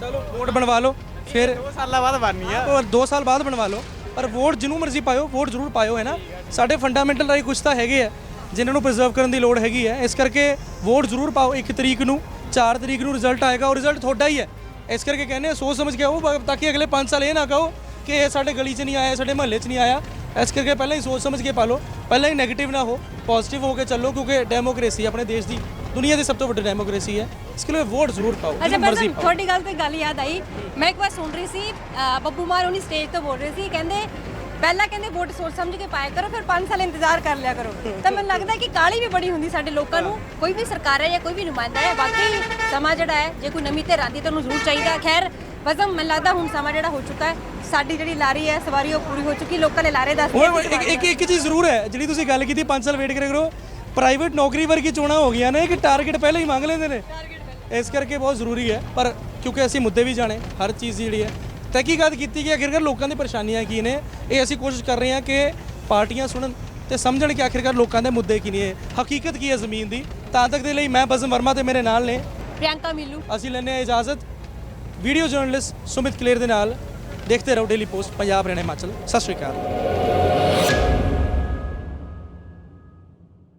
ਚਲੋ ਵੋਟ ਬਣਵਾ ਲਓ ਫਿਰ 2 ਸਾਲਾਂ ਬਾਅਦ ਬਣਨੀ ਆ। ਔਰ 2 ਸਾਲ ਬਾਅਦ ਬਣਵਾ ਲਓ। ਪਰ ਵੋਟ ਜਿਹਨੂੰ ਮਰਜ਼ੀ ਪਾਇਓ ਵੋਟ ਜ਼ਰੂਰ ਪਾਇਓ ਹੈ ਨਾ? ਸਾਡੇ ਫੰਡਾਮੈਂਟਲ ਰਾਈ ਕੁਝ ਤਾਂ ਹੈਗੇ ਆ। ਜਿਨ੍ਹਾਂ ਨੂੰ ਪ੍ਰੀਜ਼ਰਵ ਕਰਨ ਦੀ ਲੋੜ ਹੈਗੀ ਹੈ। ਇਸ ਕਰਕੇ ਵੋਟ ਜ਼ਰੂਰ ਪਾਓ 1 ਤਰੀਕ ਨੂੰ 4 ਤਰੀਕ ਨੂੰ ਰਿਜ਼ਲਟ ਆਏਗਾ ਉਹ ਰਿਜ਼ਲਟ ਤੁਹਾਡਾ ਹੀ ਹੈ। ਇਸ ਕਰਕੇ ਕਹਿੰਦੇ ਸੋਚ ਸਮਝ ਕੇ ਆਓ ਤਾਂ ਕਿ ਅਗਲੇ 5 ਸਾਲ ਇਹ ਨਾ ਕਹੋ ਕਿ ਇਹ ਸਾਡੇ ਗਲੀ 'ਚ ਨਹੀਂ ਆਇਆ ਸਾਡੇ ਮਹੱਲੇ 'ਚ ਨਹੀਂ ਆਇਆ। ਇਸ ਕਰਕੇ ਪਹਿਲਾਂ ਹੀ ਸੋਚ ਸਮਝ ਕੇ ਪਾ ਲਓ। ਪਹਿਲਾਂ ਹੀ 네ਗੇਟਿਵ ਨਾ ਹੋ ਪੋਜ਼ਿਟਿਵ ਹੋ ਕੇ ਚੱਲੋ ਕਿਉਂਕਿ ਡੈਮੋਕ੍ਰੇਸੀ ਆਪਣੇ ਦੇਸ਼ ਦੀ ਦੁਨੀਆ ਦੀ ਸਭ ਤੋਂ ਵੱਡੀ ਡੈਮੋਕ੍ਰੇਸੀ ਹੈ। ਇਸ ਲਈ ਵੋਟ ਜ਼ਰੂਰ ਪਾਓ ਅੱਛਾ ਪਾਓ। ਤੁਹਾਡੀ ਗੱਲ ਤੇ ਗੱਲ ਯਾਦ ਆਈ। ਮੈਂ ਇੱਕ ਵਾਰ ਸੁਣ ਰਹੀ ਸੀ ਬੱਬੂ ਮਾਰ ਉਹਨੀ ਸਟੇਜ ਤੋਂ ਬੋਲ ਰਹੇ ਸੀ ਕਹਿੰਦੇ ਪਹਿਲਾਂ ਕਹਿੰਦੇ ਵੋਟ ਸੋਚ ਸਮਝ ਕੇ ਪਾਇਆ ਕਰੋ ਫਿਰ 5 ਸਾਲ ਇੰਤਜ਼ਾਰ ਕਰ ਲਿਆ ਕਰੋ। ਤਾਂ ਮੈਨੂੰ ਲੱਗਦਾ ਕਿ ਕਾਲੀ ਵੀ ਬੜੀ ਹੁੰਦੀ ਸਾਡੇ ਲੋਕਾਂ ਨੂੰ। ਕੋਈ ਵੀ ਸਰਕਾਰ ਹੈ ਜਾਂ ਕੋਈ ਵੀ ਨੁਮਾਇੰਦਾ ਹੈ ਬਾਕੀ ਸਮਾਂ ਜਿਹੜਾ ਹੈ ਜੇ ਕੋਈ ਨਵੀਂ ਧਿਰ ਆਉਂਦੀ ਤਾਂ ਉਹਨੂੰ ਜ਼ਰੂਰ ਚਾਹੀਦਾ। ਖੈਰ ਬਜ਼ਮ ਮੈਨੂੰ ਲੱਗਦਾ ਹੁਣ ਸਮਾਂ ਜਿਹੜਾ ਹੋ ਚੁੱਕਾ ਹੈ ਸਾਡੀ ਜਿਹੜੀ ਲਾਰੀ ਹੈ ਸਵਾਰੀ ਉਹ ਪੂਰੀ ਹੋ ਚੁੱਕੀ ਲੋਕਾਂ ਨੇ ਲਾਰੇ ਦੱਸ ਇੱਕ ਇੱਕ ਇੱਕ ਚੀਜ਼ ਜ਼ਰੂਰ ਹੈ ਜਿਹੜੀ ਤੁਸੀਂ ਗੱਲ ਕੀਤੀ 5 ਸਾਲ ਵੇਟ ਕਰਿਆ ਕਰੋ। ਪ੍ਰਾਈਵੇਟ ਨੌਕਰੀ ਵਰਗੀ ਚੋਣਾਂ ਹੋ ਗਈਆਂ ਨੇ ਕਿ ਟਾਰਗੇਟ ਪਹਿਲਾਂ ਹੀ ਮੰਗ ਲੈਂਦੇ ਨੇ। ਇਸ ਕਰਕੇ ਬਹੁਤ ਜ਼ਰੂਰੀ ਹੈ ਪਰ ਕਿਉਂਕਿ ਅਸੀਂ ਮੁੱਦੇ ਵੀ ਜਾਣੇ ਹਰ ਚੀਜ਼ ਜਿਹੜੀ ਹੈ ਤਹਿਕੀਕਾਤ ਕੀਤੀ ਕਿ ਆਖਿਰਕਾਰ ਲੋਕਾਂ ਦੀ ਪਰੇਸ਼ਾਨੀਆਂ ਕੀ ਨੇ? ਇਹ ਅਸੀਂ ਕੋਸ਼ਿਸ਼ ਕਰ ਰਹੇ ਹਾਂ ਕਿ ਪਾਰਟੀਆਂ ਸੁਣਨ ਤੇ ਸਮਝਣ ਕਿ ਆਖਿਰਕਾਰ ਲੋਕਾਂ ਦੇ ਮੁੱਦੇ ਕੀ ਨੇ? ਹਕੀਕਤ ਕੀ ਹੈ ਜ਼ਮੀਨ ਦੀ? ਤਾਂ ਤੱਕ ਦੇ ਲਈ ਮੈਂ ਬਜ਼ਮ ਵਰਮਾ ਤੇ ਮੇਰੇ ਨਾਲ ਨੇ। ਪ੍ਰਿਯੰਕਾ ਮਿਲੂ। ਅਸੀਂ ਲੈਂਦੇ ਹਾਂ ਇਜਾਜ਼ਤ। ਵੀਡੀਓ ਜਰਨਲਿਸਟ ਸੁਮਿਤ ਕਲੇਰ ਦੇ ਨਾਲ ਦੇਖਦੇ ਰਹੋ ਡੇਲੀ ਪੋਸਟ ਪੰਜਾਬ ਹਰਿਆਣਾ ਹਿਮਾਚਲ। ਸਤਿ ਸ਼੍ਰੀ ਅਕਾਲ।